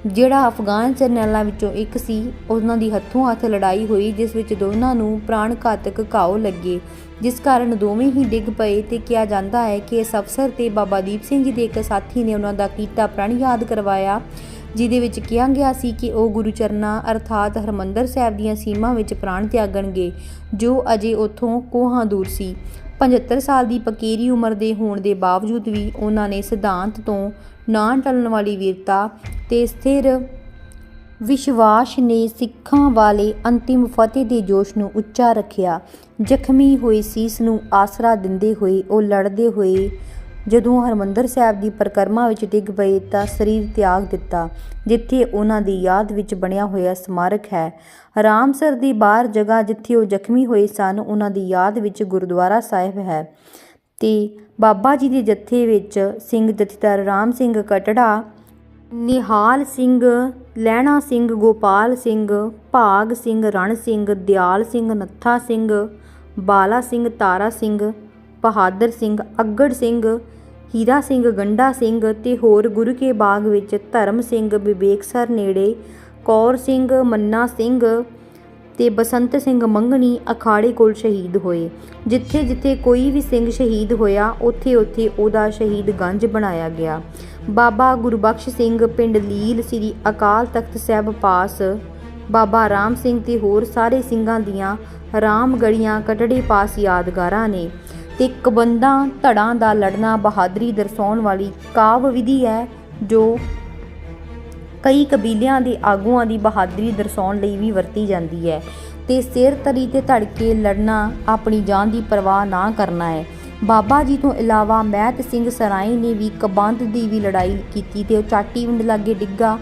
ਜਿਹੜਾ ਅਫਗਾਨ ਜਰਨੈਲਾਂ ਵਿੱਚੋਂ ਇੱਕ ਸੀ, ਉਹਨਾਂ ਦੀ ਹੱਥੋਂ ਹੱਥ ਲੜਾਈ ਹੋਈ, ਜਿਸ ਵਿੱਚ ਦੋਨਾਂ ਨੂੰ ਪ੍ਰਾਣ ਘਾਤਕ ਘਾਓ ਲੱਗੇ। ਜਿਸ ਕਾਰਨ ਦੋਵੇਂ ਹੀ ਡਿੱਗ ਪਏ ਤੇ ਕਿਹਾ ਜਾਂਦਾ ਹੈ ਕਿ ਇਸ ਅਫਸਰ ਤੇ ਬਾਬਾ ਦੀਪ ਸਿੰਘ ਜੀ ਦੇ ਇੱਕ ਸਾਥੀ ਨੇ ਉਹਨਾਂ ਦਾ ਕੀਤਾ ਪ੍ਰਣ ਯਾਦ ਕਰਵਾਇਆ। ਜਿਹਦੇ ਵਿੱਚ ਕਿਹਾ ਗਿਆ ਸੀ ਕਿ ਉਹ ਗੁਰੂ ਚਰਨਾਂ ਅਰਥਾਤ ਹਰਮੰਦਰ ਸਾਹਿਬ ਦੀਆਂ ਸੀਮਾ ਵਿੱਚ ਪ੍ਰਾਣ ਤਿਆਗਣਗੇ, ਜੋ ਅਜੇ ਉੱਥੋਂ ਕੋਹਾਂ ਦੂਰ ਸੀ। 75 ਸਾਲ ਦੀ ਪਕੀਰੀ ਉਮਰ ਦੇ ਹੋਣ ਦੇ ਬਾਵਜੂਦ ਵੀ ਉਹਨਾਂ ਨੇ ਸਿਧਾਂਤ ਤੋਂ ਨਾ ਟਲਣ ਵਾਲੀ ਵੀਰਤਾ ਤੇ ਸਥਿਰ ਵਿਸ਼ਵਾਸ ਨੇ ਸਿੱਖਾਂ ਵਾਲੇ ਅੰਤਿਮ ਫਤਿਹ ਦੇ ਜੋਸ਼ ਨੂੰ ਉੱਚਾ ਰੱਖਿਆ। ਜ਼ਖਮੀ ਹੋਏ ਸੀਸ ਨੂੰ ਆਸਰਾ ਦਿੰਦੇ ਹੋਏ, ਉਹ ਲੜਦੇ ਹੋਏ ਜਦੋਂ ਹਰਮੰਦਰ ਸਾਹਿਬ ਦੀ ਪਰਿਕਰਮਾ ਵਿੱਚ ਡਿੱਗ ਪਏ ਤਾਂ ਸਰੀਰ ਤਿਆਗ ਦਿੱਤਾ, ਜਿੱਥੇ ਉਹਨਾਂ ਦੀ ਯਾਦ ਵਿੱਚ ਬਣਿਆ ਹੋਇਆ ਸਮਾਰਕ ਹੈ। ਰਾਮਸਰ ਦੀ ਬਾਹਰ ਜਗ੍ਹਾ ਜਿੱਥੇ ਉਹ ਜ਼ਖਮੀ ਹੋਏ ਸਨ, ਉਹਨਾਂ ਦੀ ਯਾਦ ਵਿੱਚ ਗੁਰਦੁਆਰਾ ਸਾਹਿਬ ਹੈ। ਤੇ ਬਾਬਾ ਜੀ ਦੇ ਜੱਥੇ ਵਿੱਚ ਸਿੰਘ ਜਥੇਦਾਰ ਰਾਮ ਸਿੰਘ ਕਟੜਾ, ਨਿਹਾਲ ਸਿੰਘ, ਲਹਿਣਾ ਸਿੰਘ, ਗੋਪਾਲ ਸਿੰਘ, ਭਾਗ ਸਿੰਘ, ਰਣ ਸਿੰਘ, ਦਿਆਲ ਸਿੰਘ, ਨੱਥਾ ਸਿੰਘ, ਬਾਲਾ ਸਿੰਘ, ਤਾਰਾ ਸਿੰਘ, ਬਹਾਦਰ ਸਿੰਘ, ਅੱਗੜ ਸਿੰਘ ਹੀਰਾ ਸਿੰਘ, ਗੰਡਾ ਸਿੰਘ ਤੇ ਹੋਰ ਗੁਰੂ ਕੇ ਬਾਗ ਵਿੱਚ ਧਰਮ ਸਿੰਘ ਵਿਵੇਕਸਰ ਨੇੜੇ, ਕੌਰ ਸਿੰਘ, ਮੰਨਾ ਸਿੰਘ ਤੇ ਬਸੰਤ ਸਿੰਘ ਮੰਗਣੀ ਅਖਾੜੇ ਕੋਲ ਸ਼ਹੀਦ ਹੋਏ। ਜਿੱਥੇ ਜਿੱਥੇ ਕੋਈ ਵੀ ਸਿੰਘ ਸ਼ਹੀਦ ਹੋਇਆ, ਉੱਥੇ ਉੱਥੇ ਉਹਦਾ ਸ਼ਹੀਦ ਗੰਜ ਬਣਾਇਆ ਗਿਆ। ਬਾਬਾ ਗੁਰਬਖਸ਼ ਸਿੰਘ, ਪਿੰਡ ਲੀਲ ਸ੍ਰੀ ਅਕਾਲ ਤਖਤ ਸਾਹਿਬ ਪਾਸ, ਬਾਬਾ ਰਾਮ ਸਿੰਘ ਤੇ ਹੋਰ ਸਾਰੇ ਸਿੰਘਾਂ ਦੀਆਂ ਰਾਮਗੜੀਆਂ ਕਟੜੇ ਪਾਸ ਯਾਦਗਾਰਾਂ ਨੇ ਤੇ ਕਬੰਦਾਂ ਧੜਾਂ ਦਾ ਲੜਨਾ ਬਹਾਦਰੀ ਦਰਸਾਉਣ ਵਾਲੀ ਕਾਵ ਵਿਧੀ ਹੈ, ਜੋ ਕਈ ਕਬੀਲਿਆਂ ਦੇ ਆਗੂਆਂ ਦੀ ਬਹਾਦਰੀ ਦਰਸਾਉਣ ਲਈ ਵੀ ਵਰਤੀ ਜਾਂਦੀ ਹੈ। ਤੇ ਸਿਰ ਤਰੀ ਤੇ ਧੜ ਕੇ ਲੜਨਾ ਆਪਣੀ ਜਾਨ ਦੀ ਪਰਵਾਹ ਨਾ ਕਰਨਾ ਹੈ। ਬਾਬਾ ਜੀ ਤੋਂ ਇਲਾਵਾ ਮਹਿਤ ਸਿੰਘ ਸਰਾਈ ਨੇ ਵੀ ਕਬੰਦ ਦੀ ਵੀ ਲੜਾਈ ਕੀਤੀ ਤੇ ਉਹ ਚਾਟੀ ਵਿੰਡ ਲਾਗੇ ਡਿੱਗਾ।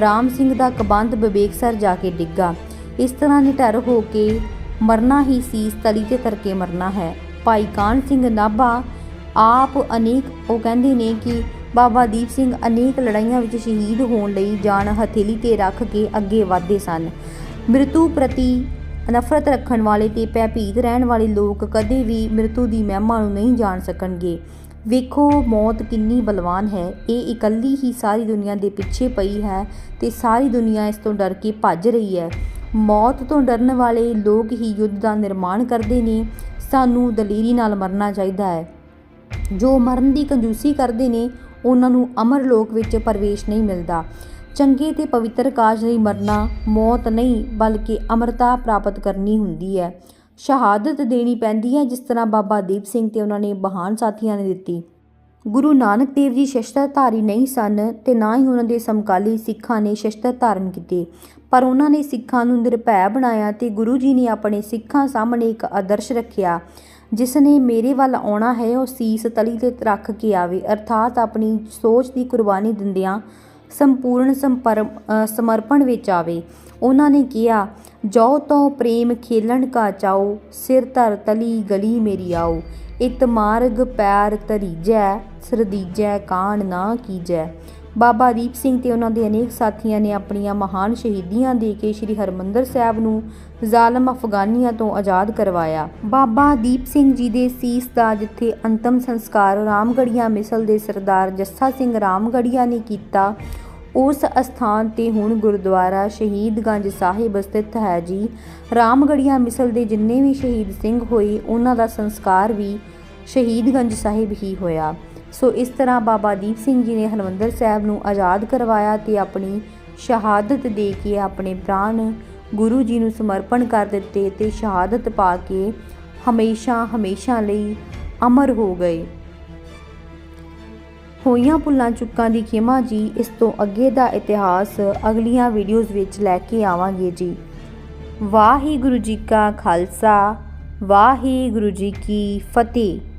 ਰਾਮ ਸਿੰਘ ਦਾ ਕਬੰਦ ਵਿਵੇਕਸਰ ਜਾ ਕੇ ਡਿੱਗਾ। ਇਸ ਤਰ੍ਹਾਂ ਨਿਟਰ ਹੋ ਕੇ ਮਰਨਾ ਹੀ ਸੀਸ ਤਲੀ ਤੇ ਧਰ ਕੇ ਮਰਨਾ ਹੈ। ਭਾਈ ਕਾਨ ਸਿੰਘ ਨਾਭਾ ਆਪ ਅਨੇਕ, ਉਹ ਕਹਿੰਦੇ ਨੇ ਕਿ ਬਾਬਾ ਦੀਪ ਸਿੰਘ ਅਨੇਕ ਲੜਾਈਆਂ ਵਿੱਚ ਸ਼ਹੀਦ ਹੋਣ ਲਈ ਜਾਨ ਹਥੇਲੀ ਤੇ ਰੱਖ ਕੇ ਅੱਗੇ ਵਧਦੇ ਸਨ। ਮ੍ਰਿਤੂ ਪ੍ਰਤੀ ਨਫ਼ਰਤ ਰੱਖਣ ਵਾਲੇ ਤੇ ਭੈਭੀਤ ਰਹਿਣ ਵਾਲੇ ਲੋਕ ਕਦੇ ਵੀ ਮ੍ਰਿਤੂ ਦੀ ਮਹਿਮਾ ਨੂੰ ਨਹੀਂ ਜਾਣ ਸਕਣਗੇ। ਵੇਖੋ, ਮੌਤ ਕਿੰਨੀ ਬਲਵਾਨ ਹੈ। ਇਹ ਇਕੱਲੀ ਹੀ ਸਾਰੀ ਦੁਨੀਆ ਦੇ ਪਿੱਛੇ ਪਈ ਹੈ ਤੇ ਸਾਰੀ ਦੁਨੀਆ ਇਸ ਤੋਂ ਡਰ ਕੇ ਭੱਜ ਰਹੀ ਹੈ। ਮੌਤ ਤੋਂ ਡਰਨ ਵਾਲੇ ਲੋਕ ਹੀ ਯੁੱਧ ਦਾ ਨਿਰਮਾਣ ਕਰਦੇ ਨੇ। ਸਾਨੂੰ ਦਲੇਰੀ ਨਾਲ ਮਰਨਾ ਚਾਹੀਦਾ ਹੈ। ਜੋ ਮਰਨ ਦੀ ਕੰਜੂਸੀ ਕਰਦੇ ਨੇ, ਉਹਨਾਂ ਨੂੰ ਅਮਰ ਲੋਕ ਵਿੱਚ ਪ੍ਰਵੇਸ਼ ਨਹੀਂ ਮਿਲਦਾ। ਚੰਗੇ ਤੇ ਪਵਿੱਤਰ ਕਾਜ ਲਈ ਮਰਨਾ ਮੌਤ ਨਹੀਂ, ਬਲਕਿ ਅਮਰਤਾ ਪ੍ਰਾਪਤ ਕਰਨੀ ਹੁੰਦੀ ਹੈ। ਸ਼ਹਾਦਤ ਦੇਣੀ ਪੈਂਦੀ ਹੈ, ਜਿਸ ਤਰ੍ਹਾਂ ਬਾਬਾ ਦੀਪ ਸਿੰਘ ਤੇ ਉਹਨਾਂ ਨੇ ਬਹਾਨ ਸਾਥੀਆਂ ਨੇ ਦਿੱਤੀ। ਗੁਰੂ ਨਾਨਕ ਦੇਵ ਜੀ ਸ਼ਸਤਰਧਾਰੀ ਨਹੀਂ ਸਨ, ਤੇ ਨਾ ਹੀ ਉਹਨਾਂ ਦੇ ਸਮਕਾਲੀ ਸਿੱਖਾਂ ਨੇ ਸ਼ਸਤਰ ਧਾਰਨ ਕੀਤੇ। ਪਰ ਉਹਨਾਂ ਨੇ ਸਿੱਖਾਂ ਨੂੰ ਨਿਰਭੈ ਬਣਾਇਆ ਤੇ ਗੁਰੂ ਜੀ ਨੇ ਆਪਣੇ ਸਿੱਖਾਂ ਸਾਹਮਣੇ ਇੱਕ ਆਦਰਸ਼ ਰੱਖਿਆ। ਜਿਸ ਨੇ ਮੇਰੇ ਵੱਲ ਆਉਣਾ ਹੈ, ਉਹ ਸੀਸ ਤਲੀ ਤੇ ਰੱਖ ਕੇ ਆਵੇ। ਅਰਥਾਤ ਆਪਣੀ ਸੋਚ ਦੀ ਕੁਰਬਾਨੀ ਦਿੰਦਿਆਂ ਸੰਪੂਰਨ ਸੰਪਰ ਸਮਰਪਣ ਵਿੱਚ ਆਵੇ। ਉਹਨਾਂ ਨੇ ਕਿਹਾ ਜੋ ਤੋ ਪ੍ਰੇਮ ਖੇਲਣ ਕਾ ਚਾਓ, ਸਿਰ ਧਰ ਤਲੀ ਗਲੀ ਮੇਰੀ ਆਓ। ਇਤ ਮਾਰਗ ਪੈਰ ਤਰੀਜੈ ਸਰਦੀਜੈ ਕਾਣ ਨਾ ਕੀਜੈ। ਬਾਬਾ ਦੀਪ ਸਿੰਘ ਤੇ ਉਹਨਾਂ ਦੇ ਅਨੇਕ ਸਾਥੀਆਂ ਨੇ ਆਪਣੀਆਂ ਮਹਾਨ ਸ਼ਹੀਦੀਆਂ ਦੇ ਕੇ ਸ੍ਰੀ ਹਰਮੰਦਰ ਸਾਹਿਬ ਨੂੰ ਜ਼ਾਲਮ ਅਫਗਾਨੀਆਂ ਤੋਂ ਆਜ਼ਾਦ ਕਰਵਾਇਆ। ਬਾਬਾ ਦੀਪ ਸਿੰਘ ਜੀ ਦੇ ਸੀਸ ਦਾ ਜਿੱਥੇ ਅੰਤਮ ਸੰਸਕਾਰ ਰਾਮਗੜੀਆਂ ਮਿਸਲ ਦੇ ਸਰਦਾਰ ਜੱਸਾ ਸਿੰਘ ਰਾਮਗੜੀਆ ਨੇ ਕੀਤਾ, ਉਸ ਅਸਥਾਨ ਤੇ ਹੁਣ ਗੁਰਦੁਆਰਾ ਸ਼ਹੀਦਗੰਜ ਸਾਹਿਬ ਸਥਿਤ ਹੈ ਜੀ। ਰਾਮਗੜੀਆਂ ਮਿਸਲ ਦੇ ਜਿੰਨੇ ਵੀ ਸ਼ਹੀਦ ਸਿੰਘ ਹੋਏ, ਉਹਨਾਂ ਦਾ ਸੰਸਕਾਰ ਵੀ ਸ਼ਹੀਦਗੰਜ ਸਾਹਿਬ ਹੀ ਹੋਇਆ। ਸੋ ਇਸ ਤਰ੍ਹਾਂ ਬਾਬਾ ਦੀਪ ਸਿੰਘ ਜੀ ਨੇ ਹਰਮੰਦਰ ਸਾਹਿਬ ਨੂੰ ਆਜ਼ਾਦ ਕਰਵਾਇਆ ਤੇ ਆਪਣੀ ਸ਼ਹਾਦਤ ਦੇ ਕੇ ਆਪਣੇ ਪ੍ਰਾਣ ਗੁਰੂ ਜੀ ਨੂੰ ਸਮਰਪਣ ਕਰ ਦਿੱਤੇ ਤੇ ਸ਼ਹਾਦਤ ਪਾ ਕੇ ਹਮੇਸ਼ਾ ਹਮੇਸ਼ਾ ਲਈ ਅਮਰ ਹੋ ਗਏ। ਹੋਈਆਂ ਭੁੱਲਾਂ ਚੁੱਕਾਂ ਦੀ ਖਿਮਾ ਜੀ, ਇਸ ਤੋਂ ਅੱਗੇ ਦਾ ਇਤਿਹਾਸ ਅਗਲੀਆਂ ਵੀਡੀਓਜ਼ ਵਿੱਚ ਲੈ ਕੇ ਆਵਾਂਗੇ ਜੀ। ਵਾਹਿਗੁਰੂ ਜੀ ਕਾ ਖਾਲਸਾ, ਵਾਹਿਗੁਰੂ ਜੀ ਕੀ ਫਤਿਹ।